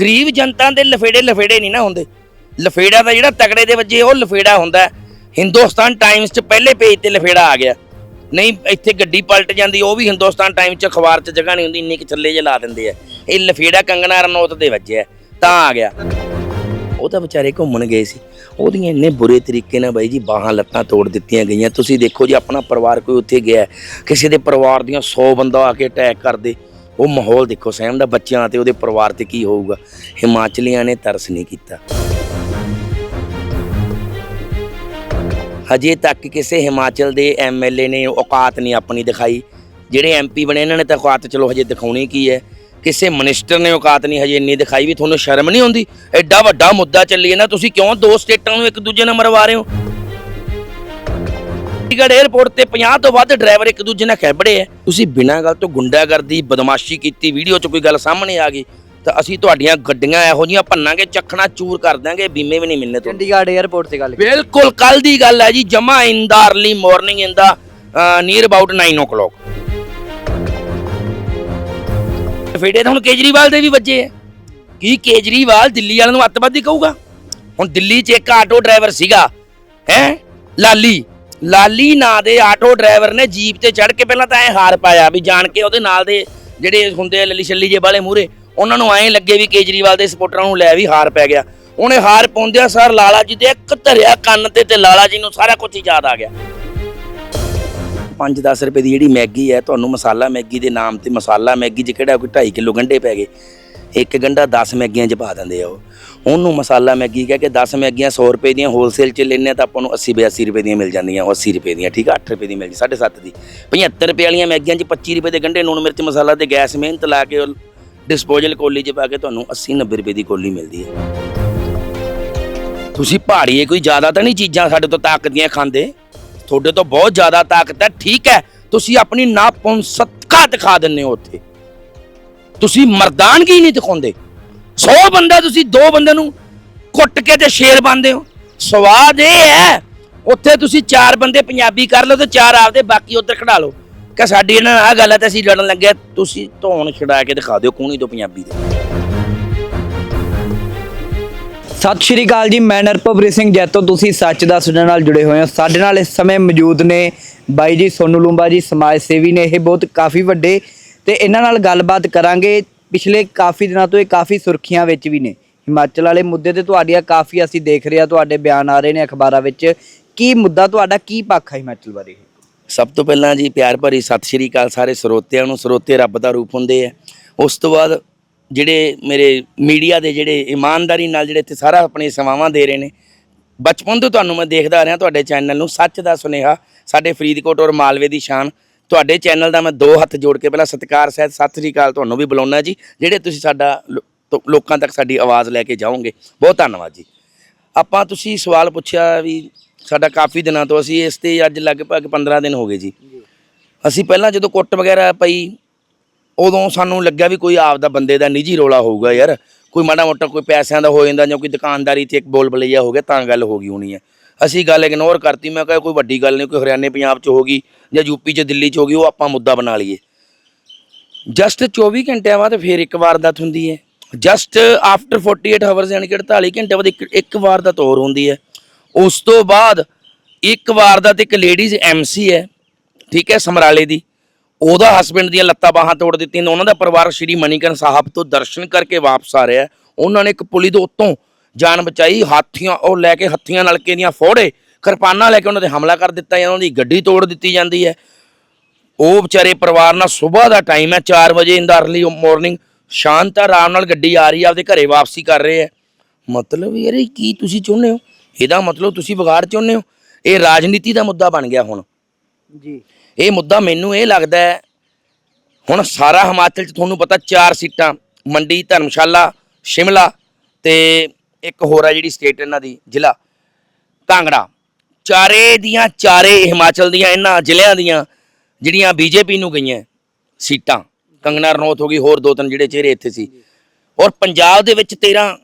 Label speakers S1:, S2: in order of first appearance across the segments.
S1: ਗਰੀਬ ਜਨਤਾ ਦੇ ਲਫੇੜੇ ਲਫੇੜੇ ਨਹੀਂ ਨਾ ਹੁੰਦੇ। ਲਫੇੜਾ ਦਾ ਜਿਹੜਾ ਤਕੜੇ ਦੇ ਵੱਜੇ, ਉਹ ਲਫੇੜਾ ਹੁੰਦਾ ਹਿੰਦੁਸਤਾਨ ਟਾਈਮਸ 'ਚ ਪਹਿਲੇ ਪੇਜ ਤੇ ਲਫੇੜਾ ਆ ਗਿਆ। ਨਹੀਂ, ਇੱਥੇ ਗੱਡੀ ਪਲਟ ਜਾਂਦੀ, ਉਹ ਵੀ ਹਿੰਦੁਸਤਾਨ ਟਾਈਮਸ 'ਚ ਅਖਬਾਰ 'ਚ ਜਗ੍ਹਾ ਨਹੀਂ ਹੁੰਦੀ, ਇੰਨੇ ਕਿ ਥੱਲੇ ਜੇ ਲਾ ਦਿੰਦੇ ਆ। ਇਹ ਲਫੇੜਾ ਕੰਗਣਾ ਰਣੌਤ ਦੇ ਵੱਜਿਆ ਤਾਂ ਆ ਗਿਆ। ਉਹ ਤਾਂ ਵਿਚਾਰੇ ਘੁੰਮਣ ਗਏ ਸੀ। ਉਹਦੀਆਂ ਇੰਨੇ ਬੁਰੇ ਤਰੀਕੇ ਨਾਲ ਬਾਈ ਜੀ ਬਾਹਾਂ ਲੱਤਾਂ ਤੋੜ ਦਿੱਤੀਆਂ ਗਈਆਂ। ਤੁਸੀਂ ਦੇਖੋ ਜੀ, ਆਪਣਾ ਪਰਿਵਾਰ ਕੋਈ ਉੱਥੇ ਗਿਆ ਕਿਸੇ ਦੇ ਪਰਿਵਾਰ ਦੀਆਂ 100 ਬੰਦਾ ਆ ਕੇ ਅਟੈਕ ਕਰਦੇ। ਉਹ ਮਾਹੌਲ ਦੇਖੋ, ਸਹਿਮ ਦਾ ਬੱਚਿਆਂ ਤੇ ਉਹਦੇ ਪਰਿਵਾਰ ਤੇ ਕੀ ਹੋਊਗਾ। ਹਿਮਾਚਲੀਆਂ ਨੇ ਤਰਸ ਨਹੀਂ ਕੀਤਾ। ਹਜੇ ਤੱਕ ਕਿਸੇ ਹਿਮਾਚਲ ਦੇ ਐਮਐਲਏ ਨੇ ਔਕਾਤ ਨਹੀਂ ਆਪਣੀ ਦਿਖਾਈ। ਜਿਹੜੇ ਐਮਪੀ ਬਣੇ, ਇਹਨਾਂ ਨੇ ਤਾਂ ਔਕਾਤ ਚਲੋ ਹਜੇ ਦਿਖਾਉਣੀ ਕੀ ਹੈ। ਕਿਸੇ ਮਿਨਿਸਟਰ ਨੇ ਔਕਾਤ ਨਹੀਂ ਹਜੇ ਇੰਨੀ ਦਿਖਾਈ ਵੀ ਤੁਹਾਨੂੰ ਸ਼ਰਮ ਨਹੀਂ ਆਉਂਦੀ? ਐਡਾ ਵੱਡਾ ਮੁੱਦਾ ਚੱਲੀ ਨਾ ਤੁਸੀਂ ਕਿਉਂ ਦੋ ਸਟੇਟਾਂ ਨੂੰ ਇੱਕ ਦੂਜੇ ਨਾਲ ਮਰਵਾ ਰਹੇ ਹੋ? ਚੰਡੀਗੜ੍ਹ 에ਅਰਪੋਰਟ ਤੇ 50 ਤੋਂ ਵੱਧ ਡਰਾਈਵਰ ਇੱਕ ਦੂਜੇ ਨਾਲ ਖੈਬੜੇ ਐ। ਤੁਸੀਂ ਬਿਨਾਂ ਗੱਲ ਤੋਂ ਗੁੰਡਾਗਰਦੀ ਬਦਮਾਸ਼ੀ ਕੀਤੀ ਵੀਡੀਓ 'ਚ ਕੋਈ ਗੱਲ ਸਾਹਮਣੇ ਆ ਗਈ ਤਾਂ ਅਸੀਂ ਤੁਹਾਡੀਆਂ ਗੱਡੀਆਂ ਇਹੋ ਜੀਆਂ ਭੰਨਾਂਗੇ ਚੱਖਣਾ ਚੂਰ ਕਰ ਦਾਂਗੇ ਬੀਮੇ ਵੀ ਨਹੀਂ ਮਿਲਨੇ ਤੁਹਾਨੂੰ।
S2: ਚੰਡੀਗੜ੍ਹ 에ਅਰਪੋਰਟ ਤੇ ਗੱਲ
S1: ਬਿਲਕੁਲ ਕੱਲ ਦੀ ਗੱਲ ਹੈ ਜੀ ਜਮਾ in the morning in the near about 9 o'clock ਫੇੜੇ ਤਾਂ ਹੁਣ ਕੇਜਰੀਵਾਲ ਦੇ ਵੀ ਵੱਜੇ ਹੈ ਕੀ ਕੇਜਰੀਵਾਲ ਦਿੱਲੀ ਵਾਲਿਆਂ ਨੂੰ ਅੱਤਵਾਦੀ ਕਹੂਗਾ? ਹੁਣ ਦਿੱਲੀ 'ਚ ਇੱਕ ਆਟੋ ਡਰਾਈਵਰ ਸੀਗਾ ਹੈ ਲਾਲੀ। ਲਾਲੀ ਨਾਂ ਦੇ ਆਟੋ ਡਰਾਈਵਰ ਨੇ ਜੀਪ ਤੇ ਚੜ੍ਹ ਕੇ ਪਹਿਲਾਂ ਤਾਂ ਐ ਹਾਰ ਪਾਇਆ ਵੀ ਜਾਣ ਕੇ ਉਹਦੇ ਨਾਲ ਦੇ ਜਿਹੜੇ ਹੁੰਦੇ ਲੱਲੀ ਛੱਲੀ ਜੇ ਵਾਲੇ ਮੂਰੇ ਉਹਨਾਂ ਨੂੰ ਐਂ ਲੱਗੇ ਵੀ ਕੇਜਰੀਵਾਲ ਦੇ ਸਪੋਰਟਰਾਂ ਨੂੰ ਲੈ ਵੀ ਹਾਰ ਪੈ ਗਿਆ। ਉਹਨੇ ਹਾਰ ਪਾਉਂਦਿਆ ਸਰ ਲਾਲਾ ਜੀ ਦੇ ਇੱਕ ਧਰਿਆ ਕੰਨ ਤੇ ਤੇ ਲਾਲਾ ਜੀ ਨੂੰ ਸਾਰਾ ਕੁਝ ਹੀ ਯਾਦ ਆ ਗਿਆ। 5-10 ਰੁਪਏ ਦੀ ਜਿਹੜੀ ਮੈਗੀ ਹੈ, ਤੁਹਾਨੂੰ ਮਸਾਲਾ ਮੈਗੀ ਦੇ ਨਾਮ ਤੇ ਮਸਾਲਾ ਮੈਗੀ 'ਚ ਕਿਹੜਾ ਕੋਈ 2.5 ਕਿਲੋ ਗੰਢੇ ਪੈ ਗਏ। ਇੱਕ ਗੰਢਾ 10 ਮੈਗੀਆਂ 'ਚ ਪਾ ਦਿੰਦੇ ਆ ਉਹ। ਉਹਨੂੰ ਮਸਾਲਾ ਮੈਗੀ ਕਹਿ ਕੇ 10 ਮੈਗੀਆਂ 100 ਰੁਪਏ ਦੀਆਂ ਹੋਲਸੇਲ 'ਚ ਲੈਣੇ ਆ ਤਾਂ ਆਪਾਂ ਨੂੰ 80 82 ਰੁਪਏ ਦੀਆਂ ਮਿਲ ਜਾਂਦੀਆਂ, ਉਹ 80 ਰੁਪਏ ਦੀਆਂ, ਠੀਕ ਆ? 8 ਰੁਪਏ ਦੀ ਮਿਲ ਜੀ 7.5 ਦੀ। 75 ਰੁਪਏ ਵਾਲੀਆਂ ਮੈਗੀਆਂ 'ਚ 25 ਰੁਪਏ ਦੇ ਗੰਢੇ ਨੂਣ ਮਿਰਚ ਮਸਾਲਾ ਤੇ ਗੈਸ ਮਿਹਨਤ ਲਾ ਕੇ ਡਿਸਪੋਜ਼ਲ ਕੋਲੀ 'ਚ ਪਾ ਕੇ ਤੁਹਾਨੂੰ 80 90 ਰੁਪਏ ਦੀ ਕੋਲੀ ਮਿਲਦੀ ਹੈ ਤੁਸੀਂ ਪਹਾੜੀਏ ਕੋਈ ਜ਼ਿਆਦਾ ਤਾਂ ਨਹੀਂ ਚੀਜ਼ਾਂ ਸਾਡੇ ਤੋਂ ਤਾਕਤ ਦੀਆਂ ਖਾਂਦੇ? ਤੁਹਾਡੇ ਤੋਂ ਬਹੁਤ ਜ਼ਿਆਦਾ ਤਾਕਤ ਹੈ, ਠੀਕ ਹੈ। ਤੁਸੀਂ ਆਪਣੀ ਨਾਪੁੰਸਕਤਾ ਦਿਖਾ ਦਿੰਦੇ ਹੋ ਉੱਥੇ। ਤੁਸੀਂ ਮਰਦਾਨਗੀ ਨਹੀਂ ਦਿਖਾਉਂਦੇ। 100 ਬੰਦਾ ਤੁਸੀਂ, ਦੋ ਬੰਦੇ ਨੂੰ ਕੁੱਟ ਕੇ ਤੇ ਸ਼ੇਰ ਬਣਦੇ ਹੋ। ਸਵਾਦ ਇਹ ਹੈ, ਉੱਥੇ ਤੁਸੀਂ ਚਾਰ ਬੰਦੇ ਪੰਜਾਬੀ ਕਰ ਲਓ ਤੇ ਚਾਰ ਆਪਦੇ ਬਾਕੀ ਉੱਧਰ ਖੜਾ ਲਓ। ਕਿ ਸਾਡੀ ਇਹਨਾਂ ਨਾਲ ਆਹ ਗੱਲ ਹੈ ਤੇ ਅਸੀਂ ਲੜਨ ਲੱਗੇ, ਤੁਸੀਂ ਧੌਣ ਛਡਾ ਕੇ ਦਿਖਾ ਦਿਓ ਕੂਣੀ ਤੋਂ ਪੰਜਾਬੀ ਦੇ।
S2: ਸਤਿ ਸ਼੍ਰੀ ਅਕਾਲ ਜੀ, ਮੈਂ ਨਰਪਵਰੀ ਸਿੰਘ ਜੈਤੋ, ਤੁਸੀਂ ਸੱਚ ਦਾ ਸੁਣਨ ਨਾਲ ਜੁੜੇ ਹੋਏ ਹੋ। ਸਾਡੇ ਨਾਲ ਇਸ ਸਮੇਂ ਮੌਜੂਦ ਨੇ ਬਾਈ ਜੀ ਸੋਨੂ ਲੂੰਬਾ ਜੀ, ਸਮਾਜ ਸੇਵੀ ਨੇ, ਇਹ ਬਹੁਤ ਕਾਫੀ ਵੱਡੇ ਤੇ ਇਹਨਾਂ ਨਾਲ ਗੱਲਬਾਤ ਕਰਾਂਗੇ। ਪਿਛਲੇ ਕਾਫੀ ਦਿਨਾਂ ਤੋਂ ਇਹ ਕਾਫੀ ਸੁਰਖੀਆਂ ਵਿੱਚ ਵੀ ਨੇ। ਹਿਮਾਚਲ ਵਾਲੇ ਮੁੱਦੇ ਤੇ ਤੁਹਾਡੀਆਂ ਕਾਫੀ ਅਸੀਂ ਦੇਖ ਰਹੇ ਹਾਂ, ਤੁਹਾਡੇ ਬਿਆਨ ਆ ਰਹੇ ਨੇ ਅਖਬਾਰਾਂ ਵਿੱਚ। ਕੀ ਮੁੱਦਾ ਤੁਹਾਡਾ, ਕੀ ਪੱਖ ਹੈ ਹਿਮਾਚਲ ਬਾਰੇ?
S1: ਸਭ ਤੋਂ ਪਹਿਲਾਂ ਜੀ, ਪਿਆਰ ਭਰੀ ਸਤਿ ਸ਼੍ਰੀ ਅਕਾਲ ਸਾਰੇ ਸਰੋਤਿਆਂ ਨੂੰ। ਸਰੋਤੇ ਰੱਬ ਦਾ ਰੂਪ ਹੁੰਦੇ ਆ। ਉਸ ਤੋਂ ਬਾਅਦ ਜਿਹੜੇ ਮੇਰੇ ਮੀਡੀਆ ਦੇ ਜਿਹੜੇ ਇਮਾਨਦਾਰੀ ਨਾਲ ਜਿਹੜੇ ਇੱਥੇ ਸਾਰਾ ਆਪਣੇ ਸੇਵਾਵਾਂ ਦੇ ਰਹੇ ਨੇ, ਬਚਪਨ ਤੋਂ ਤੁਹਾਨੂੰ ਮੈਂ ਦੇਖਦਾ ਆ ਰਿਹਾ ਤੁਹਾਡੇ ਚੈਨਲ ਨੂੰ। ਸੱਚ ਦਾ ਸੁਨੇਹਾ, ਸਾਡੇ ਫਰੀਦਕੋਟ ਔਰ ਮਾਲਵੇ ਦੀ ਸ਼ਾਨ। ਤੁਹਾਡੇ ਚੈਨਲ ਦਾ ਮੈਂ ਦੋ ਹੱਥ ਜੋੜ ਕੇ ਪਹਿਲਾਂ ਸਤਿਕਾਰ ਸਹਿਤ ਸਤਿ ਸ਼੍ਰੀ ਅਕਾਲ ਤੁਹਾਨੂੰ ਵੀ ਬੁਲਾਉਣਾ ਜੀ, ਜਿਹੜੇ ਤੁਸੀਂ ਸਾਡਾ ਲੋ- ਤੋਂ, ਲੋਕਾਂ ਤੱਕ ਸਾਡੀ ਆਵਾਜ਼ ਲੈ ਕੇ ਜਾਓਗੇ, ਬਹੁਤ ਧੰਨਵਾਦ ਜੀ। ਆਪਾਂ ਤੁਸੀਂ ਸਵਾਲ ਪੁੱਛਿਆ ਵੀ ਸਾਡਾ ਕਾਫੀ ਦਿਨਾਂ ਤੋਂ ਅਸੀਂ ਇਸ ਤੇ ਅੱਜ ਲਗਭਗ 15 ਦਿਨ ਹੋ ਗਏ ਜੀ। ਅਸੀਂ ਪਹਿਲਾਂ ਜਦੋਂ ਕੁੱਟ ਵਗੈਰਾ ਪਈ, ਉਦੋਂ ਸਾਨੂੰ ਲੱਗਿਆ ਵੀ ਕੋਈ ਆਪਦਾ ਬੰਦੇ ਦਾ ਨਿੱਜੀ ਰੋਲਾ ਹੋਊਗਾ ਯਾਰ, ਕੋਈ ਮਾੜਾ ਮੋਟਾ ਕੋਈ ਪੈਸਿਆਂ ਦਾ ਹੋ ਜਾਂਦਾ ਜਾਂ ਕੋਈ ਦੁਕਾਨਦਾਰੀ ਤੇ ਇੱਕ ਬੋਲ ਬਲਈਆ ਹੋ ਗਿਆ, ਤਾਂ ਗੱਲ ਹੋ ਗਈ ਹੋਣੀ ਹੈ। ਅਸੀਂ ਗੱਲ ਇਗਨੋਰ ਕਰਤੀ, ਮੈਂ ਕਿਹਾ ਕੋਈ ਵੱਡੀ ਗੱਲ ਨਹੀਂ, ਕੋਈ ਹਰਿਆਣੇ ਪੰਜਾਬ 'ਚ ਹੋ ਗਈ ਜਾਂ ਯੂਪੀ 'ਚ ਦਿੱਲੀ 'ਚ ਹੋ ਗਈ, ਉਹ ਆਪਾਂ ਮੁੱਦਾ ਬਣਾ ਲਈਏ। ਜਸਟ 24 ਘੰਟਿਆਂ ਬਾਅਦ ਫੇਰ ਇੱਕ ਵਾਰਦਾਤ ਹੁੰਦੀ ਹੈ। ਜਸਟ ਆਫਟਰ 48 ਆਵਰਸ ਯਾਨੀ ਕਿ 48 ਘੰਟੇ ਬਾਅਦ ਇੱਕ ਇੱਕ ਵਾਰਦਾਤ ਹੋਰ ਹੁੰਦੀ ਹੈ। ਉਸ ਤੋਂ ਬਾਅਦ ਇੱਕ ਵਾਰਦਾਤ ਇੱਕ ਲੇਡੀਜ਼ ਐਮਸੀ ਹੈ, ਠੀਕ ਹੈ, ਸਮਰਾਲੇ ਦੀ। ਉਹਦਾ ਹਸਬੰਡ ਦੀਆਂ ਲੱਤਾਂ ਬਾਹਾਂ ਤੋੜ ਦਿੱਤੀਆਂ ਉਹਨਾਂ ਦਾ ਪਰਿਵਾਰ ਸ਼੍ਰੀ ਮਨੀਕਰਨ ਸਾਹਿਬ ਤੋਂ ਦਰਸ਼ਨ ਕਰਕੇ ਵਾਪਸ ਆ ਰਿਹਾ ਉਹਨਾਂ ਨੇ ਇੱਕ ਪੁਲੀ ਦੇ ਉੱਤੋਂ ਜਾਨ ਬਚਾਈ ਹਾਥੀਆਂ ਉਹ ਲੈ ਕੇ ਹੱਥੀਆਂ ਨਲਕੇ ਦੀਆਂ ਫੋੜੇ ਕਿਰਪਾਨਾਂ ਲੈ ਕੇ ਉਹਨਾਂ ਤੇ ਹਮਲਾ ਕਰ ਦਿੱਤਾ ਜਾਂ ਉਹਨਾਂ ਦੀ ਗੱਡੀ ਤੋੜ ਦਿੱਤੀ ਜਾਂਦੀ ਹੈ। ਉਹ ਵਿਚਾਰੇ ਪਰਿਵਾਰ ਨਾਲ ਸਵੇਰ ਦਾ ਟਾਈਮ ਹੈ 4 ਵਜੇ ਇਨ ਦਾ ਅਰਲੀ ਮਾਰਨਿੰਗ ਸ਼ਾਂਤ ਆਰਾਮ ਨਾਲ ਗੱਡੀ ਆ ਰਹੀ ਹੈ ਆਪਦੇ ਘਰੇ ਵਾਪਸੀ ਕਰ ਰਹੇ ਹੈ। ਮਤਲਬ ਯਾਰ ਇਹ ਕੀ ਤੁਸੀਂ ਚਾਹੁੰਦੇ ਹੋ? ਇਹਦਾ ਮਤਲਬ ਤੁਸੀਂ ਵਿਗਾੜ ਚਾਹੁੰਦੇ ਹੋ? ਇਹ ਰਾਜਨੀਤੀ ਦਾ ਮੁੱਦਾ ਬਣ ਗਿਆ ਹੁਣ।
S2: ਜੀ।
S1: ਇਹ ਮੁੱਦਾ ਮੈਨੂੰ ਇਹ ਲੱਗਦਾ ਹੈ ਹੁਣ ਸਾਰਾ ਹਿਮਾਚਲ ਚ ਤੁਹਾਨੂੰ ਪਤਾ ਚਾਰ ਸੀਟਾਂ ਮੰਡੀ ਧਰਮਸ਼ਾਲਾ ਸ਼ਿਮਲਾ ਤੇ ਇੱਕ ਹੋਰ ਆ ਜਿਹੜੀ ਸਟੇਟ ਇਹਨਾਂ ਦੀ ਜ਼ਿਲ੍ਹਾ ਕਾਂਗੜਾ। ਚਾਰੇ ਦੀਆਂ ਚਾਰੇ ਹਿਮਾਚਲ ਦੀਆਂ ਇਹਨਾਂ ਜ਼ਿਲ੍ਹਿਆਂ ਦੀਆਂ ਜਿਹੜੀਆਂ ਬੀਜੇਪੀ ਨੂੰ ਗਈਆਂ ਸੀਟਾਂ। ਕੰਗਨਾ ਰਣੌਤ ਹੋ ਗਈ ਹੋਰ ਦੋ ਤਿੰਨ ਜਿਹੜੇ ਚਿਹਰੇ ਇੱਥੇ ਸੀ। ਔਰ ਪੰਜਾਬ ਦੇ ਵਿੱਚ 13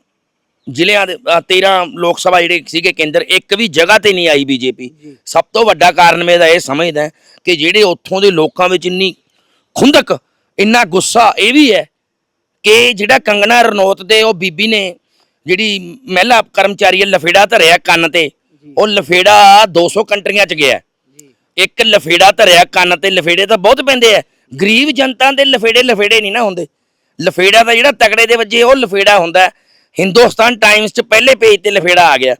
S1: ਜ਼ਿਲ੍ਹਿਆਂ ਦੇ ਅ, 13 ਲੋਕ ਸਭਾ ਜਿਹੜੇ ਸੀਗੇ ਕੇਂਦਰ ਇੱਕ ਵੀ ਜਗ੍ਹਾ ਤੇ ਨਹੀਂ ਆਈ ਬੀਜੇਪੀ। ਸਭ ਤੋਂ ਵੱਡਾ ਕਾਰਨ ਮੈਂ ਇਹਦਾ ਇਹ ਸਮਝਦਾ ਕਿ ਜਿਹੜੇ ਉੱਥੋਂ ਦੇ ਲੋਕਾਂ ਵਿੱਚ ਇੰਨੀ ਖੁੰਦਕ ਇੰਨਾ ਗੁੱਸਾ ਇਹ ਵੀ ਹੈ ਕਿ ਜਿਹੜਾ ਕੰਗਣਾ ਰਣੌਤ ਦੇ ਉਹ ਬੀਬੀ ਨੇ ਜਿਹੜੀ ਮਹਿਲਾ ਕਰਮਚਾਰੀ ਹੈ ਲਫੇੜਾ ਧਰਿਆ ਕੰਨ ਤੇ ਉਹ ਲਫੇੜਾ 200 ਕੰਟਰੀਆਂ ਚ ਗਿਆ। ਇੱਕ ਲਫੇੜਾ ਧਰਿਆ ਕੰਨ ਤੇ ਲਫੇੜੇ ਤਾਂ ਬਹੁਤ ਪੈਂਦੇ ਆ। ਗਰੀਬ ਜਨਤਾ ਦੇ ਲਫੇੜੇ ਲਫੇੜੇ ਨਹੀਂ ਨਾ ਹੁੰਦੇ। ਲਫੇੜਾ ਤਾਂ ਜਿਹੜਾ ਤਕੜੇ ਦੇ ਵੱਜੇ ਉਹ ਲਫੇੜਾ ਹੁੰਦਾ। ਹਿੰਦੁਸਤਾਨ ਟਾਈਮਸ 'ਚ ਪਹਿਲੇ ਪੇਜ ਤੇ ਲਫੇੜਾ ਆ ਗਿਆ।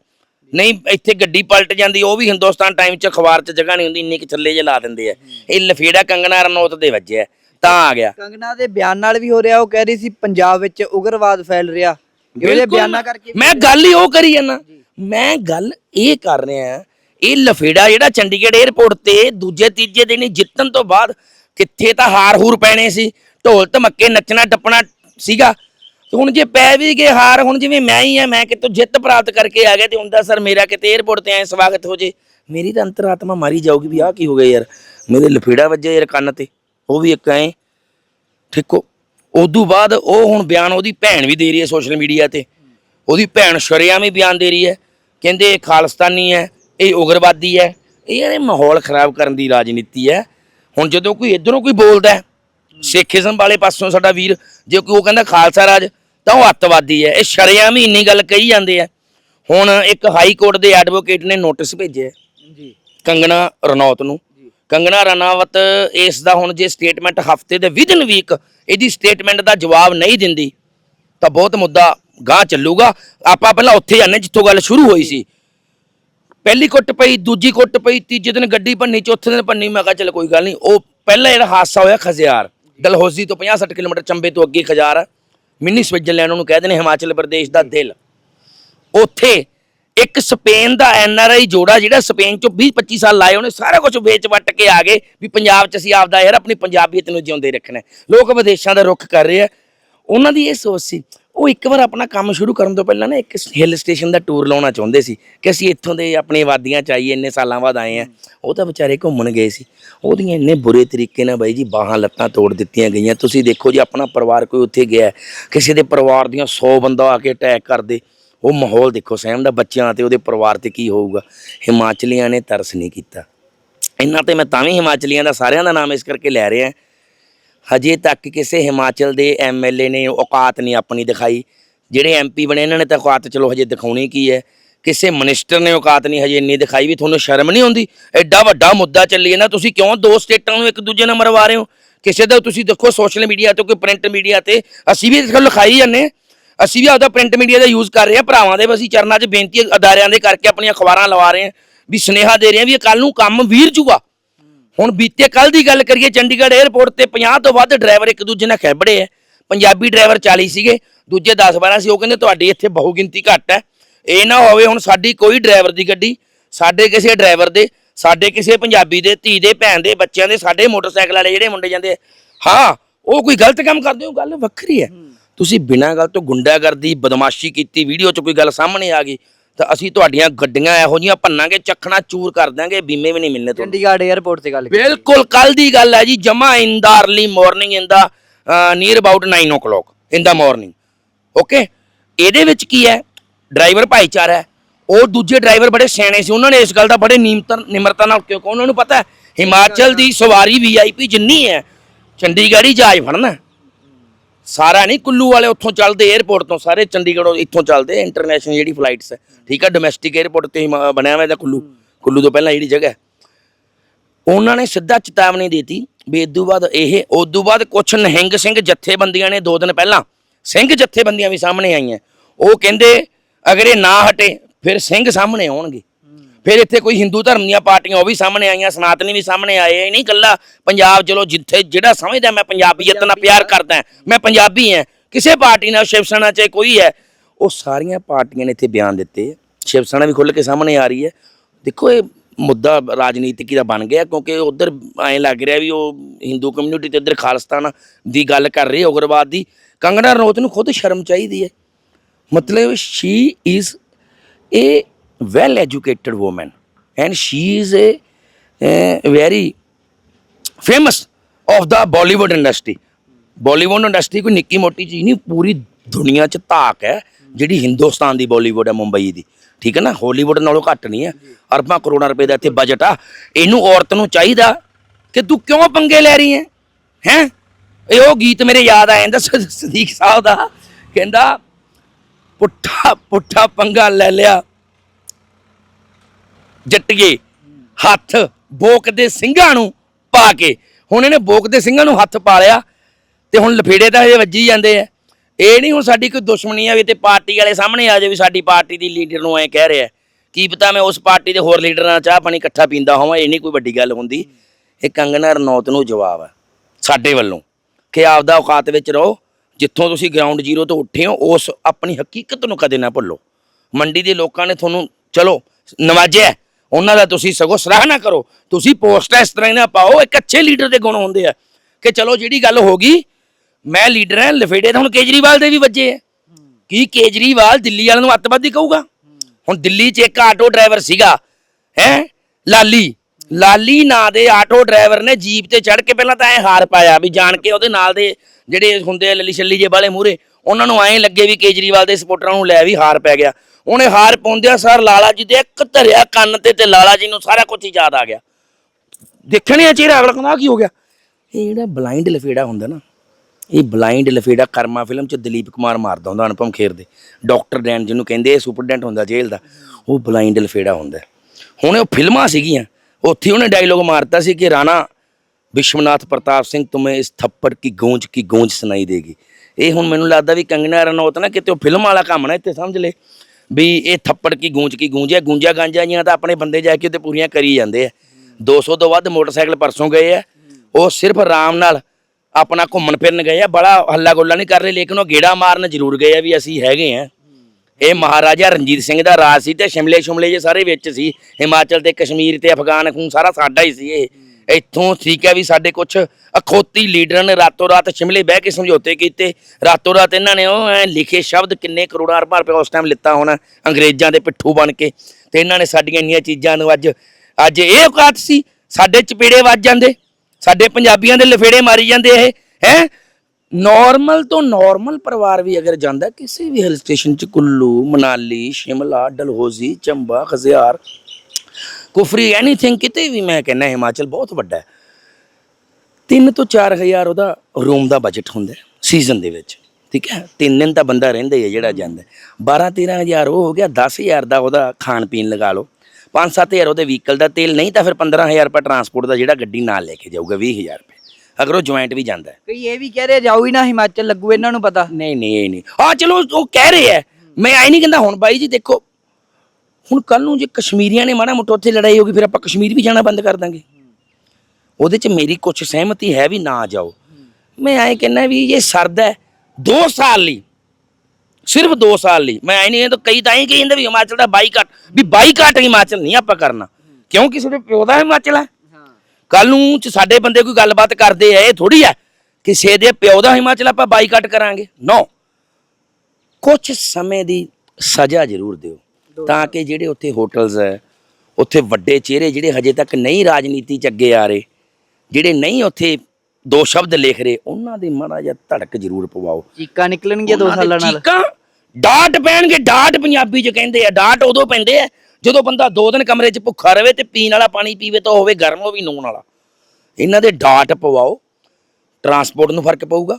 S1: ਨਹੀਂ ਇੱਥੇ ਗੱਡੀ ਪਲਟ ਜਾਂਦੀ ਉਹ ਵੀ ਹਿੰਦੁਸਤਾਨ ਟਾਈਮ 'ਚ ਅਖਬਾਰ 'ਚ ਜਗ੍ਹਾ ਨਹੀਂ ਹੁੰਦੀ ਇੰਨੇ ਕਿ ਥੱਲੇ ਜੇ ਲਾ ਦਿੰਦੇ ਆ। ਇਹ ਲਫੇੜਾ ਕੰਗਣਾ ਰਣੌਤ ਦੇ ਵੱਜਿਆ ਤਾਂ ਆ ਗਿਆ।
S2: ਕੰਗਨਾ ਦੇ ਬਿਆਨ ਨਾਲ ਵੀ ਹੋ ਰਿਹਾ ਉਹ ਕਹਿ ਰਹੀ ਸੀ ਪੰਜਾਬ ਵਿੱਚ ਉਗਰਵਾਦ ਫੈਲ ਰਿਹਾ। ਇਹੋ ਜਿਹੇ
S1: ਬਿਲਕੁਲ।
S2: ਬਿਆਨਾਂ ਕਰਕੇ
S1: ਮੈਂ ਗੱਲ ਹੀ ਉਹ ਕਰੀ ਜਾਂਦਾ ਮੈਂ ਗੱਲ ਇਹ ਕਰ ਰਿਹਾ ਇਹ ਲਫੇੜਾ ਜਿਹੜਾ ਚੰਡੀਗੜ੍ਹ 에ਅਰਪੋਰਟ ਤੇ ਦੂਜੇ ਤੀਜੇ ਦਿਨ ਜਿੱਤਣ ਤੋਂ ਬਾਅਦ ਕਿੱਥੇ ਤਾਂ ਹਾਰ ਹੂਰ ਪੈਣੇ ਸੀ। ਢੋਲ ਧਮੱਕੇ ਨੱਚਣਾ ਟੱਪਣਾ ਸੀਗਾ। ਤੇ ਹੁਣ ਜੇ ਪੈ ਵੀ ਗਏ ਹਾਰ ਹੁਣ ਜਿਵੇਂ ਮੈਂ ਹੀ ਆ ਮੈਂ ਕਿਤੋਂ ਜਿੱਤ ਪ੍ਰਾਪਤ ਕਰਕੇ ਆ ਗਿਆ ਤੇ ਹੁੰਦਾ ਸਰ ਮੇਰਾ ਕਿਤੇ 에ਅਰਪੋਰਟ ਤੇ ਐ ਸਵਾਗਤ ਹੋ ਜੇ। ਮੇਰੀ ਤਾਂ ਅੰਤਰਾਤਮਾ ਮਾਰੀ ਜਾਊਗੀ ਵੀ ਆਹ ਕੀ ਹੋ ਗਿਆ ਯਾਰ। ਮੇਰੇ ਲਫੇੜਾ ਵੱਜਿਆ ਯਾਰ ਕੰਨ ਤੇ। ਉਹ ਵੀ ਇੱਕ ਐ। ਠੀਕੋ। ਉਦੋਂ ਬਾਅਦ ਉਹ ਹੁਣ ਬਿਆਨ ਉਹਦੀ ਭੈਣ ਵੀ ਦੇ ਰਹੀ ਹੈ ਸੋਸ਼ਲ ਮੀਡੀਆ ਤੇ। ਉਹਦੀ ਭੈਣ ਸ਼ਰੇਆਮ ਹੀ ਬਿਆਨ ਦੇ ਰਹੀ ਹੈ। ਕਹਿੰਦੇ ਇਹ ਖਾਲਿਸਤਾਨੀ ਹੈ ਇਹ ਉਗਰਵਾਦੀ ਹੈ। ਇਹ ਯਾਰ ਇਹ ਮਾਹੌਲ ਖਰਾਬ ਕਰਨ ਦੀ ਰਾਜਨੀਤੀ ਹੈ। ਹੁਣ ਜਦੋਂ ਕੋਈ ਇਧਰੋਂ ਕੋਈ ਬੋਲਦਾ ਹੈ ਸਿੱਖੀਜ਼ਮ ਵਾਲੇ ਪਾਸੋਂ ਸਾਡਾ ਵੀਰ ਜੇ ਕੋਈ ਉਹ ਕਹਿੰਦਾ ਖਾਲਸਾ ਰਾਜ ਤਾਂ ਉਹ ਅੱਤਵਾਦੀ ਹੈ। ਇਹ ਸ਼ਰੇਆਮ ਹੀ ਇੰਨੀ ਗੱਲ ਕਹੀ ਜਾਂਦੇ ਆ। ਹੁਣ ਇੱਕ ਹਾਈ ਕੋਰਟ ਦੇ ਐਡਵੋਕੇਟ ਨੇ ਨੋਟਿਸ ਭੇਜਿਆ
S2: ਜੀ।
S1: ਕੰਗਣਾ ਰਣੌਤ ਨੂੰ। ਕੰਗਣਾ ਰਣਾਵਤ ਇਸ ਦਾ ਹੁਣ ਜੇ ਸਟੇਟਮੈਂਟ ਹਫ਼ਤੇ ਦੇ ਵਿਦਨ ਵੀਕ ਇਹਦੀ ਸਟੇਟਮੈਂਟ ਦਾ ਜਵਾਬ ਨਹੀਂ ਦਿੰਦੀ, ਤਾਂ ਬਹੁਤ ਮੁੱਦਾ ਗਾਹ ਚੱਲੂਗਾ। ਆਪਾਂ ਪਹਿਲਾਂ ਉੱਥੇ ਜਾਂਦੇ ਜਿੱਥੋਂ ਗੱਲ ਸ਼ੁਰੂ ਹੋਈ ਸੀ। ਪਹਿਲੀ ਕੁੱਟ ਪਈ, ਦੂਜੀ ਕੁੱਟ ਪਈ, ਤੀਜੇ ਦਿਨ ਗੱਡੀ ਭੰਨੀ, ਚੌਥੇ ਦਿਨ ਭੰਨੀ, ਮੈਂ ਕਿਹਾ ਚੱਲ ਕੋਈ ਗੱਲ ਨਹੀਂ, ਉਹ ਪਹਿਲਾ ਜਿਹੜਾ ਹਾਦਸਾ ਹੋਇਆ ਖਜ਼ਿਆਰ, ਡਲਹੌਜ਼ੀ ਤੋਂ 50-60 ਕਿਲੋਮੀਟਰ ਚੰਬੇ ਤੋਂ ਅੱਗੇ ਖਜ਼ਾਰ ਆ ਮਿੰਨੀ ਸਵਿਟਜ਼ਰਲੈਂਡ, ਉਹਨੂੰ ਕਹਿੰਦੇ ਨੇ ਹਿਮਾਚਲ ਪ੍ਰਦੇਸ਼ ਦਾ ਦਿਲ। ਉੱਥੇ ਇੱਕ ਸਪੇਨ ਦਾ ਐੱਨ ਆਰ ਆਈ ਜੋੜਾ ਜਿਹੜਾ ਸਪੇਨ ਚੋਂ 20 25 ਸਾਲ ਲਾਏ ਉਹਨੇ, ਸਾਰਾ ਕੁਝ ਵੇਚ ਵੱਟ ਕੇ ਆ ਗਏ ਵੀ ਪੰਜਾਬ 'ਚ ਅਸੀਂ ਆਪਦਾ ਯਾਰ ਆਪਣੀ ਪੰਜਾਬੀਅਤ ਨੂੰ ਜਿਉਂਦੇ ਰੱਖਣਾ ਲੋਕ ਵਿਦੇਸ਼ਾਂ ਦਾ ਰੁਖ ਕਰ ਰਹੇ ਆ। ਉਹਨਾਂ ਦੀ ਇਹ ਸੋਚ ਸੀ, ਉਹ ਇੱਕ ਵਾਰ ਆਪਣਾ ਕੰਮ ਸ਼ੁਰੂ ਕਰਨ ਤੋਂ ਪਹਿਲਾਂ ਨਾ ਇੱਕ ਹਿੱਲ ਸਟੇਸ਼ਨ ਦਾ ਟੂਰ ਲਾਉਣਾ ਚਾਹੁੰਦੇ ਸੀ ਕਿ ਅਸੀਂ ਇੱਥੋਂ ਦੇ ਆਪਣੀ ਵਾਦੀਆਂ ਚ ਆਈਏ, ਇੰਨੇ ਸਾਲਾਂ ਬਾਅਦ ਆਏ ਆ। ਉਹ ਤਾਂ ਵਿਚਾਰੇ ਘੁੰਮਣ ਗਏ ਸੀ। ਉਹਦੀਆਂ ਇੰਨੇ ਬੁਰੇ ਤਰੀਕੇ ਨਾਲ ਬਾਈ ਜੀ ਬਾਹਾਂ ਲੱਤਾਂ ਤੋੜ ਦਿੱਤੀਆਂ ਗਈਆਂ। ਤੁਸੀਂ ਦੇਖੋ ਜੀ ਆਪਣਾ ਪਰਿਵਾਰ ਕੋਈ ਉੱਥੇ ਗਿਆ, ਕਿਸੇ ਦੇ ਪਰਿਵਾਰ ਦੀਆਂ 100 ਬੰਦਾ ਆ ਕੇ ਅਟੈਕ ਕਰਦੇ। ਉਹ ਮਾਹੌਲ ਦੇਖੋ, ਸਹਿਮ ਦਾ ਬੱਚਿਆਂ ਤੇ ਉਹਦੇ ਪਰਿਵਾਰ ਤੇ ਕੀ ਹੋਊਗਾ? ਹਿਮਾਚਲੀਆਂ ਨੇ ਤਰਸ ਨਹੀਂ ਕੀਤਾ। ਇਹਨਾਂ ਤੇ ਮੈਂ ਤਾਂ ਵੀ ਹਿਮਾਚਲੀਆਂ ਦਾ ਸਾਰਿਆਂ ਦਾ ਨਾਮ ਇਸ ਕਰਕੇ ਲੈ ਰਿਹਾ। ਹਜੇ ਤੱਕ ਕਿਸੇ ਹਿਮਾਚਲ ਦੇ ਐਮਐਲਏ ਨੇ ਔਕਾਤ ਨਹੀਂ ਆਪਣੀ ਦਿਖਾਈ। ਜਿਹੜੇ ਐਮਪੀ ਬਣੇ, ਇਹਨਾਂ ਨੇ ਤਾਂ ਔਕਾਤ ਚਲੋ ਹਜੇ ਦਿਖਾਉਣੀ ਕੀ ਹੈ। ਕਿਸੇ ਮਿਨਿਸਟਰ ਨੇ ਔਕਾਤ ਨਹੀਂ ਹਜੇ ਇੰਨੀ ਦਿਖਾਈ ਵੀ ਤੁਹਾਨੂੰ ਸ਼ਰਮ ਨਹੀਂ ਆਉਂਦੀ? ਐਡਾ ਵੱਡਾ ਮੁੱਦਾ ਚੱਲੀ ਜਾਂਦਾ, ਤੁਸੀਂ ਕਿਉਂ ਦੋ ਸਟੇਟਾਂ ਨੂੰ ਇੱਕ ਦੂਜੇ ਨਾਲ ਮਰਵਾ ਰਹੇ ਹੋ? ਕਿਸੇ ਦਾ ਤੁਸੀਂ ਦੇਖੋ, ਸੋਸ਼ਲ ਮੀਡੀਆ ਤੇ ਕੋਈ ਪ੍ਰਿੰਟ ਮੀਡੀਆ ਤੇ ਅਸੀਂ ਵੀ ਲਿਖਾਈ ਜਾਂਦੇ ਹਾਂ। ਅਸੀਂ ਵੀ ਆਪਦਾ ਪ੍ਰਿੰਟ ਮੀਡੀਆ ਦਾ ਯੂਜ਼ ਕਰ ਰਹੇ ਹਾਂ, ਭਰਾਵਾਂ ਦੇ ਵੀ ਅਸੀਂ ਚਰਨਾਂ 'ਚ ਬੇਨਤੀ ਅਦਾਰਿਆਂ ਦੇ ਕਰਕੇ ਆਪਣੀਆਂ ਅਖਬਾਰਾਂ ਲਵਾ ਰਹੇ ਹਾਂ, ਵੀ ਸੁਨੇਹਾ ਦੇ ਰਹੇ ਹਾਂ ਵੀ ਇਹ ਕੱਲ ਨੂੰ ਕੰਮ ਵੀਰ ਜੂਗਾ। ਹੁਣ ਬੀਤੇ ਕੱਲ ਦੀ ਗੱਲ ਕਰੀਏ, ਚੰਡੀਗੜ੍ਹ 에ਅਰਪੋਰਟ ਤੇ 50 ਤੋਂ ਵੱਧ ਡਰਾਈਵਰ ਇੱਕ ਦੂਜੇ ਨਾਲ ਖੈਬੜੇ ਐ ਪੰਜਾਬੀ ਡਰਾਈਵਰ 40 ਸੀਗੇ, ਦੂਜੇ 10 12 ਸੀ, ਉਹ ਕਹਿੰਦੇ ਤੁਹਾਡੀ ਇੱਥੇ ਬਹੁ ਗਿਣਤੀ ਘੱਟ ਹੈ। ਇਹ ਨਾ ਹੋਵੇ ਹੁਣ ਸਾਡੀ ਕੋਈ ਡਰਾਈਵਰ ਦੀ ਗੱਡੀ, ਸਾਡੇ ਕਿਸੇ ਡਰਾਈਵਰ ਦੇ, ਸਾਡੇ ਕਿਸੇ ਪੰਜਾਬੀ ਦੇ, ਧੀ ਦੇ, ਭੈਣ ਦੇ, ਬੱਚਿਆਂ ਦੇ, ਸਾਡੇ ਮੋਟਰਸਾਈਕਲ ਵਾਲੇ ਜਿਹੜੇ ਮੁੰਡੇ ਜਾਂਦੇ ਹਾਂ, ਉਹ ਕੋਈ ਗਲਤ ਕੰਮ ਕਰਦੇ ਹੋ ਗੱਲ ਵੱਖਰੀ ਹੈ। ਤੁਸੀਂ ਬਿਨਾਂ ਗੱਲ ਤੋਂ ਗੁੰਡਾਗਰਦੀ ਬਦਮਾਸ਼ੀ ਕੀਤੀ ਵੀਡੀਓ 'ਚ ਕੋਈ ਗੱਲ ਸਾਹਮਣੇ ਆ ਗਈ ਤਾਂ ਅਸੀਂ ਤੁਹਾਡੀਆਂ ਗੱਡੀਆਂ ਇਹੋ ਜੀਆਂ ਭੰਨਾਂਗੇ ਚੱਖਣਾ ਚੂਰ ਕਰ ਦਾਂਗੇ ਬੀਮੇ ਵੀ ਨਹੀਂ ਮਿਲਨੇ ਤੁਹਾਨੂੰ।
S2: ਚੰਡੀਗੜ੍ਹ 에ਅਰਪੋਰਟ ਤੇ ਗੱਲ
S1: ਬਿਲਕੁਲ ਕੱਲ ਦੀ ਗੱਲ ਹੈ ਜੀ ਜਮਾ in the early morning in the near about 9 o'clock in the morning okay ਇਹਦੇ ਵਿੱਚ ਕੀ ਹੈ? ਡਰਾਈਵਰ ਭਾਈਚਾਰਾ ਹੈ। ਉਹ ਦੂਜੇ ਡਰਾਈਵਰ ਬੜੇ ਸਿਆਣੇ ਸੀ ਉਹਨਾਂ ਨੇ ਇਸ ਗੱਲ ਦਾ ਬੜੇ ਨਿਮਰਤਾ ਨਿਮਰਤਾ ਨਾਲ ਕਿਉਂਕਿ ਉਹਨਾਂ ਨੂੰ ਪਤਾ ਹੈ ਹਿਮਾਚਲ ਦੀ ਸਵਾਰੀ ਵੀਆਈਪੀ ਜਿੰਨੀ ਹੈ ਚੰਡੀਗੜ੍ਹ ਹੀ ਜਹਾਜ਼ ਫੜਨਾ। ਸਾਰਾ ਨਹੀਂ ਕੁੱਲੂ ਵਾਲੇ ਉੱਥੋਂ ਚੱਲਦੇ 에ਅਰਪੋਰਟ ਤੋਂ ਸਾਰੇ ਚੰਡੀਗੜ੍ਹੋਂ ਇੱਥੋਂ ਚੱਲਦੇ ਇੰਟਰਨੈਸ਼ਨਲ ਜਿਹੜੀ ਫਲਾਈਟਸ ਹੈ। ਠੀਕ ਹੈ ਡੋਮੈਸਟਿਕ 에ਅਰਪੋਰਟ ਤੇ ਹੀ ਮ- ਬਣਿਆ ਹੋਇਆ ਇਹਦਾ ਕੁੱਲੂ। ਕੁੱਲੂ ਤੋਂ ਪਹਿਲਾਂ ਜਿਹੜੀ ਜਗ੍ਹਾ ਹੈ। ਉਹਨਾਂ ਨੇ ਸਿੱਧਾ ਚੇਤਾਵਨੀ ਦਿੱਤੀ ਵੀ ਇਦੋਂ ਬਾਅਦ ਇਹ ਉਦੋਂ ਬਾਅਦ ਕੁਛ ਨਿਹੰਗ ਸਿੰਘ ਜਥੇਬੰਦੀਆਂ ਨੇ ਦੋ ਦਿਨ ਪਹਿਲਾਂ ਸਿੰਘ ਜਥੇਬੰਦੀਆਂ ਵੀ ਸਾਹਮਣੇ ਆਈਆਂ। ਉਹ ਕਹਿੰਦੇ ਅਗਰ ਇਹ ਨਾ ਹਟੇ ਫਿਰ ਸਿੰਘ ਸਾਹਮਣੇ ਆਉਣਗੇ। ਫਿਰ ਇੱਥੇ ਕੋਈ ਹਿੰਦੂ ਧਰਮ ਦੀਆਂ ਪਾਰਟੀਆਂ ਉਹ ਵੀ ਸਾਹਮਣੇ ਆਈਆਂ, ਸਨਾਤਨੀ ਵੀ ਸਾਹਮਣੇ ਆਏ, ਇਹ ਨਹੀਂ ਕੱਲਾ ਪੰਜਾਬ ਚਲੋ ਜਿੱਥੇ ਜਿਹੜਾ ਸਮਝਦਾ ਮੈਂ ਪੰਜਾਬੀਅਤ ਨਾਲ ਪਿਆਰ ਕਰਦਾ, ਮੈਂ ਪੰਜਾਬੀ ਹਾਂ, ਕਿਸੇ ਪਾਰਟੀ ਨਾਲ ਸ਼ਿਵ ਸੈਨਾ ਚਾਹੇ ਕੋਈ ਹੈ। ਉਹ ਸਾਰੀਆਂ ਪਾਰਟੀਆਂ ਨੇ ਇੱਥੇ ਬਿਆਨ ਦਿੱਤੇ ਸ਼ਿਵ ਸੈਨਾ ਵੀ ਖੁੱਲ੍ਹ ਕੇ ਸਾਹਮਣੇ ਆ ਰਹੀ ਹੈ। ਦੇਖੋ ਇਹ ਮੁੱਦਾ ਰਾਜਨੀਤਿਕ ਦਾ ਬਣ ਗਿਆ ਕਿਉਂਕਿ ਉਧਰ ਐਂ ਲੱਗ ਰਿਹਾ ਵੀ ਉਹ ਹਿੰਦੂ ਕਮਿਊਨਿਟੀ ਤੇ ਇੱਧਰ ਖਾਲਿਸਤਾਨ ਦੀ ਗੱਲ ਕਰ ਰਹੀ ਹੈ, ਉਗਰਵਾਦ ਦੀ। ਕੰਗਣਾ ਰਣੌਤ ਨੂੰ ਖੁਦ ਸ਼ਰਮ ਚਾਹੀਦੀ ਹੈ। ਮਤਲਬ ਸ਼ੀ ਇਜ਼, ਇਹ well educated woman. And she is a, a very famous of the bollywood industry. Bollywood industry ਕੋਈ ਨਿੱਕੀ ਮੋਟੀ ਚੀਜ਼ ਨਹੀਂ ਪੂਰੀ ਦੁਨੀਆ 'ਚ ਧਾਕ ਹੈ ਜਿਹੜੀ ਹਿੰਦੁਸਤਾਨ ਦੀ ਬਾਲੀਵੁੱਡ ਹੈ ਮੁੰਬਈ ਦੀ। ਠੀਕ ਹੈ ਨਾ? ਹਾਲੀਵੁੱਡ ਨਾਲੋਂ ਘੱਟ ਨਹੀਂ ਹੈ। ਅਰਬਾਂ ਕਰੋੜਾਂ ਰੁਪਏ ਦਾ ਇੱਥੇ ਬਜਟ ਆ। ਇਹਨੂੰ ਔਰਤ ਨੂੰ ਚਾਹੀਦਾ ਕਿ ਤੂੰ ਕਿਉਂ ਪੰਗੇ ਲੈ ਰਹੀ ਹੈ? ਹੈ? ਇਹ ਉਹ ਗੀਤ ਮੇਰੇ ਯਾਦ ਆ ਜਾਂਦਾ ਸ- ਸਦੀਕ ਸਾਹਿਬ ਦਾ। ਕਹਿੰਦਾ ਪੁੱਠਾ ਪੁੱਠਾ ਪੰਗਾ ਲੈ ਲਿਆ। ਜੱਟੀਏ, ਹੱਥ ਬੋਕ ਦੇ ਸਿੰਘਾਂ ਨੂੰ ਪਾ ਕੇ। ਹੁਣ ਇਹਨੇ ਬੋਕ ਦੇ ਸਿੰਘਾਂ ਨੂੰ ਹੱਥ ਪਾ ਲਿਆ ਤੇ ਹੁਣ ਲਫੇੜੇ ਤਾਂ ਹਜੇ ਵੱਜੀ ਜਾਂਦੇ ਆ। ਇਹ ਨਹੀਂ ਹੁਣ ਸਾਡੀ ਕੋਈ ਦੁਸ਼ਮਣੀ ਆ ਵੀ ਤੇ ਪਾਰਟੀ ਵਾਲੇ ਸਾਹਮਣੇ ਆ ਜਾਵੇ ਵੀ ਸਾਡੀ ਪਾਰਟੀ ਦੀ ਲੀਡਰ ਨੂੰ ਐ ਕਹਿ ਰਿਹਾ। ਕੀ ਪਤਾ ਮੈਂ ਉਸ ਪਾਰਟੀ ਦੇ ਹੋਰ ਲੀਡਰਾਂ ਨਾਲ ਚਾਹ ਪਾਣੀ ਇਕੱਠਾ ਪੀਂਦਾ ਹੋਵਾਂ, ਇਹ ਨਹੀਂ ਕੋਈ ਵੱਡੀ ਗੱਲ ਹੁੰਦੀ। ਇਹ ਕੰਗਨਾ ਰਣੌਤ ਨੂੰ ਜਵਾਬ ਆ, ਸਾਡੇ ਵੱਲੋਂ। ਕਿ ਆਪਦਾ ਔਕਾਤ ਵਿੱਚ ਰਹੋ, ਜਿੱਥੋਂ ਤੁਸੀਂ ਗਰਾਊਂਡ ਜ਼ੀਰੋ ਤੋਂ ਉੱਠੇ ਹੋ, ਉਸ ਆਪਣੀ ਹਕੀਕਤ ਨੂੰ ਕਦੇ ਨਾ ਭੁੱਲੋ। ਮੰਡੀ ਦੇ ਲੋਕਾਂ ਨੇ ਤੁਹਾਨੂੰ, ਚਲੋ, ਨਵਾਜਿਆ। ਉਹਨਾਂ ਦਾ ਤੁਸੀਂ ਸਗੋਂ ਸਰਾਹਨਾ ਕਰੋ। ਤੁਸੀਂ ਪੋਸਟਾਂ ਇਸ ਤਰ੍ਹਾਂ ਹੀ ਨਾ ਪਾਓ, ਇੱਕ ਅੱਛੇ ਲੀਡਰ ਦੇ ਗੁਣ ਹੁੰਦੇ ਆ। ਕਿ ਚਲੋ ਜਿਹੜੀ ਗੱਲ ਹੋ ਗਈ, ਮੈਂ ਲੀਡਰ ਹਾਂ, ਲਫੇੜੇ ਤਾਂ ਹੁਣ ਕੇਜਰੀਵਾਲ ਦੇ ਵੀ ਵੱਜੇ ਆ। ਕੀ ਕੇਜਰੀਵਾਲ ਦਿੱਲੀ ਵਾਲਿਆਂ ਨੂੰ ਅੱਤਵਾਦੀ ਕਹੂਗਾ? ਹੁਣ ਦਿੱਲੀ 'ਚ ਇੱਕ ਆਟੋ ਡਰਾਈਵਰ ਸੀਗਾ, ਹੈ, ਲਾਲੀ। ਲਾਲੀ ਨਾਂ ਦੇ ਆਟੋ ਡਰਾਈਵਰ ਨੇ ਜੀਪ ਤੇ ਚੜ ਕੇ ਪਹਿਲਾਂ ਤਾਂ ਐ ਹਾਰ ਪਾਇਆ ਵੀ ਜਾਣ ਕੇ ਉਹਦੇ ਨਾਲ ਦੇ ਜਿਹੜੇ ਹੁੰਦੇ ਆ ਲੱਲੀ ਛੱਲੀ ਜੇ ਵਾਲੇ ਮੂਰੇ ਉਹਨਾਂ ਨੂੰ ਐਂ ਲੱਗੇ ਵੀ ਕੇਜਰੀਵਾਲ ਦੇ ਸਪੋਰਟਰਾਂ ਨੂੰ ਲੈ ਵੀ ਹਾਰ ਪੈ ਗਿਆ। ਉਹਨੇ ਹਾਰ ਪਾਉਂਦਿਆਂ ਸਰ ਲਾਲਾ ਜੀ ਦੇ ਇੱਕ ਧਰਿਆ ਕੰਨ ਤੇ ਤੇ ਲਾਲਾ ਜੀ ਨੂੰ ਸਾਰਾ ਕੁਝ ਹੀ ਯਾਦ ਆ ਗਿਆ। ਦੇਖਣੇ ਆ ਚਿਹਰਾ ਅਗਲਾ ਕਹਿੰਦਾ ਕੀ ਹੋ ਗਿਆ? ਇਹ ਜਿਹੜਾ ਬਲਾਈਂਡ ਲਫੇੜਾ ਹੁੰਦਾ ਨਾ, ਇਹ ਬਲਾਈਂਡ ਲਫੇੜਾ ਕਰਮਾ ਫਿਲਮ ਚ ਦਲੀਪ ਕੁਮਾਰ ਮਾਰਦਾ ਹੁੰਦਾ ਅਨੁਪਮ ਖੇਰ ਦੇ। ਡਾਕਟਰ ਡੈਨ ਜਿਹਨੂੰ ਕਹਿੰਦੇ ਇਹ ਸੁਪਰਡੈਂਟ ਹੁੰਦਾ ਜੇਲ੍ਹ ਦਾ, ਉਹ ਬਲਾਈਂਡ ਲਫੇੜਾ ਹੁੰਦਾ ਹੁਣ ਉਹ ਫਿਲਮਾਂ ਸੀਗੀਆਂ, ਉੱਥੇ ਉਹਨੇ ਡਾਇਲੋਗ ਮਾਰਤਾ ਸੀ ਕਿ ਰਾਣਾ ਵਿਸ਼ਵਨਾਥ ਪ੍ਰਤਾਪ ਸਿੰਘ, ਤੁਮੇ ਇਸ ਥੱਪੜ ਕੀ ਗੂੰਜ ਕੀ ਗੂੰਜ ਸੁਣਾਈ ਦੇਗੀ। ਇਹ ਹੁਣ ਮੈਨੂੰ ਲੱਗਦਾ ਵੀ ਕੰਗਨਾ ਰਣੌਤ ਨਾ ਕਿਤੇ ਉਹ ਫਿਲਮ ਵਾਲਾ ਕੰਮ ਨਾ ਇੱਥੇ ਸਮਝ ਲੈ, ਵੀ ਇਹ ਥੱਪੜ ਕੀ ਗੂੰਜ ਕੀ ਗੂੰਜ ਹੈ ਗੂੰਜਾ ਗਾਂਜਾ ਜੀਆਂ ਤਾਂ ਆਪਣੇ ਬੰਦੇ ਜਾ ਕੇ ਉੱਤੇ ਪੂਰੀਆਂ ਕਰੀ ਜਾਂਦੇ ਆ। 200 ਤੋਂ ਵੱਧ ਮੋਟਰਸਾਈਕਲ ਪਰਸੋਂ ਗਏ ਆ, ਉਹ ਸਿਰਫ ਆਰਾਮ ਨਾਲ ਆਪਣਾ ਘੁੰਮਣ ਫਿਰਨ ਗਏ ਆ, ਬੜਾ ਹੱਲਾ ਗੋਲਾ ਨਹੀਂ ਕਰ ਰਹੇ, ਲੇਕਿਨ ਉਹ ਗੇੜਾ ਮਾਰਨ ਜ਼ਰੂਰ ਗਏ ਆ ਵੀ ਅਸੀਂ ਹੈਗੇ ਆ। ਇਹ ਮਹਾਰਾਜਾ ਰਣਜੀਤ ਸਿੰਘ ਦਾ ਰਾਜ ਸੀ ਤੇ ਸ਼ਿਮਲੇ ਸ਼ਿਮਲੇ ਜੇ ਸਾਰੇ ਵਿੱਚ ਸੀ, ਹਿਮਾਚਲ ਤੇ ਕਸ਼ਮੀਰ ਤੇ ਅਫਗਾਨ ਖੂਨ ਸਾਰਾ ਸਾਡਾ ਹੀ ਸੀ ਇਹ। ਇੱਥੋਂ ਠੀਕ ਹੈ ਵੀ ਸਾਡੇ ਕੁਝ ਅਖੋਤੀ ਲੀਡਰਾਂ ਨੇ ਰਾਤੋਂ ਰਾਤ ਸ਼ਿਮਲੇ ਬਹਿ ਕੇ ਸਮਝੌਤੇ ਕੀਤੇ। ਰਾਤੋਂ ਰਾਤ ਇਹਨਾਂ ਨੇ ਉਹ ਐਂ ਲਿਖੇ ਸ਼ਬਦ ਕਿੰਨੇ ਕਰੋੜਾਂ ਅਰਬਾਂ ਰੁਪਏ ਉਸ ਟਾਈਮ ਲਿੱਤਾ ਹੋਣਾ ਅੰਗਰੇਜ਼ਾਂ ਦੇ ਪਿੱਠੂ ਬਣ ਕੇ। ਤੇ ਇਹਨਾਂ ਨੇ ਸਾਡੀਆਂ ਇੰਨੀਆਂ ਚੀਜ਼ਾਂ ਨੂੰ ਅੱਜ ਅੱਜ ਇਹ ਔਕਾਤ ਸੀ, ਸਾਡੇ ਚਪੇੜੇ ਵੱਜ ਜਾਂਦੇ, ਸਾਡੇ ਪੰਜਾਬੀਆਂ ਦੇ ਲਫੇੜੇ ਮਾਰੀ ਜਾਂਦੇ ਇਹ, ਹੈ? ਨਾਰਮਲ ਤੋਂ ਨਾਰਮਲ ਪਰਿਵਾਰ ਵੀ ਅਗਰ ਜਾਂਦਾ, ਕਿਸੇ ਵੀ ਹਿਲ ਸਟੇਸ਼ਨ ਚ ਕੁੱਲੂ, ਮਨਾਲੀ, ਸ਼ਿਮਲਾ, ਡਲਹੌਜ਼ੀ, ਚੰਬਾ, ਖਜ਼ਿਆਰ ਕੁਫਰੀ ਐਨੀਥਿੰਗ ਕਿਤੇ ਵੀ ਮੈਂ ਕਹਿੰਦਾ ਹਿਮਾਚਲ ਬਹੁਤ ਵੱਡਾ ਹੈ। 3 ਤੋਂ 4000 ਉਹਦਾ ਰੂਮ ਦਾ ਬਜਟ ਹੁੰਦਾ ਸੀਜ਼ਨ ਦੇ ਵਿੱਚ ਠੀਕ ਹੈ? ਤਿੰਨ ਦਿਨ ਤਾਂ ਬੰਦਾ ਰਹਿੰਦਾ ਹੀ ਹੈ ਜਿਹੜਾ ਜਾਂਦਾ 12 13000 ਉਹ ਹੋ ਗਿਆ 10000 ਦਾ ਉਹਦਾ ਖਾਣ ਪੀਣ ਲਗਾ ਲਓ। 5-7000 ਉਹਦੇ ਵਹੀਕਲ ਦਾ ਤੇਲ ਨਹੀਂ ਤਾਂ ਫਿਰ 15000 ਰੁਪਏ ਟਰਾਂਸਪੋਰਟ ਦਾ ਜਿਹੜਾ ਗੱਡੀ ਨਾਲ ਲੈ ਕੇ ਜਾਊਗਾ 20000 ਰੁਪਏ। ਅਗਰ ਉਹ ਜੁਆਇੰਟ ਵੀ ਜਾਂਦਾ
S2: ਕਈ ਇਹ ਵੀ ਕਹਿ ਰਹੇ ਜਾਓ ਹੀ ਨਾ ਹਿਮਾਚਲ ਲੱਗੂ ਇਹਨਾਂ ਨੂੰ ਪਤਾ।
S1: ਨਹੀਂ ਨਹੀਂ ਇਹ ਨਹੀਂ। ਆ ਚਲੋ ਉਹ ਕਹਿ ਰਹੇ ਐ ਮੈਂ ਆਈ ਨਹੀਂ ਕਹਿੰਦਾ ਹੁਣ ਬਾਈ ਜੀ ਦੇਖੋ ਹੁਣ ਕੱਲ ਨੂੰ ਜੇ ਕਸ਼ਮੀਰੀਆਂ ਨੇ ਮਾੜਾ ਮੋਟਾ ਉੱਥੇ ਲੜਾਈ ਹੋਗੀ ਫਿਰ ਆਪਾਂ ਕਸ਼ਮੀਰ ਵੀ ਜਾਣਾ ਬੰਦ ਕਰ ਦਾਂਗੇ। ਉਹਦੇ 'ਚ ਮੇਰੀ ਕੁਝ ਸਹਿਮਤੀ ਹੈ ਵੀ ਨਾ ਜਾਓ। ਮੈਂ ਐਂ ਕਹਿੰਦਾ ਵੀ ਇਹ ਸਰਦ ਹੈ 2 ਸਾਲ ਲਈ, ਸਿਰਫ 2 ਸਾਲ ਲਈ। ਮੈਂ ਐ ਨਹੀਂ ਇਹ ਤਾਂ ਕਈ ਤਾਂ ਹੀ ਕਹਿੰਦੇ ਵੀ ਹਿਮਾਚਲ ਦਾ ਬਾਈਕਾਟ, ਵੀ ਬਾਈਕਾਟ ਹਿਮਾਚਲ ਨਹੀਂ ਆਪਾਂ ਕਰਨਾ। ਕਿਉਂ? ਕਿਸੇ ਦੇ ਪਿਓ ਦਾ ਹਿਮਾਚਲ ਹੈ। ਕੱਲ ਨੂੰ ਚ ਸਾਡੇ ਬੰਦੇ ਕੋਈ ਗੱਲਬਾਤ ਕਰਦੇ ਆ, ਇਹ ਥੋੜੀ ਆ ਕਿਸੇ ਦੇ ਪਿਓ ਦਾ ਹਿਮਾਚਲ ਆਪਾਂ ਬਾਈਕਾਟ ਕਰਾਂਗੇ। ਨੋ ਕੁਝ ਸਮੇਂ ਦੀ ਸਜ਼ਾ ਜ਼ਰੂਰ ਦਿਓ। ਤਾਂ ਕਿ ਜਿਹੜੇ ਉੱਥੇ ਹੋਟਲਸ ਹੈ ਉੱਥੇ ਵੱਡੇ ਚਿਹਰੇ ਜਿਹੜੇ ਹਜੇ ਤੱਕ ਨਹੀਂ ਰਾਜਨੀਤੀ ਚ ਅੱਗੇ ਆ ਰਹੇ ਜਿਹੜੇ ਨਹੀਂ ਉੱਥੇ ਦੋ ਸ਼ਬਦ ਲਿਖ ਰਹੇ ਉਹਨਾਂ ਦੇ ਮਾੜਾ ਜਿਹਾ ਧੜਕ ਜ਼ਰੂਰ ਪਵਾਓ।
S2: ਚੀਕਾਂ ਨਿਕਲਣਗੀਆਂ ਦੋ ਸਾਲਾਂ ਨਾਲ।
S1: ਚੀਕਾਂ ਡਾਟ ਪੈਣਗੇ ਡਾਟ ਪੰਜਾਬੀ ਚ ਕਹਿੰਦੇ ਆ ਡਾਟ ਉਦੋਂ ਪੈਂਦੇ ਆ ਜਦੋਂ ਬੰਦਾ ਦੋ ਦਿਨ ਕਮਰੇ ਚ ਭੁੱਖਾ ਰਵੇ ਤੇ ਪੀਣ ਵਾਲਾ ਪਾਣੀ ਪੀਵੇ ਤਾਂ ਹੋਵੇ ਗਰਮ ਉਹ ਵੀ ਨੂਣ ਵਾਲਾ। ਇਹਨਾਂ ਦੇ ਡਾਟ ਪਵਾਓ ਟਰਾਂਸਪੋਰਟ ਨੂੰ ਫ਼ਰਕ ਪਊਗਾ।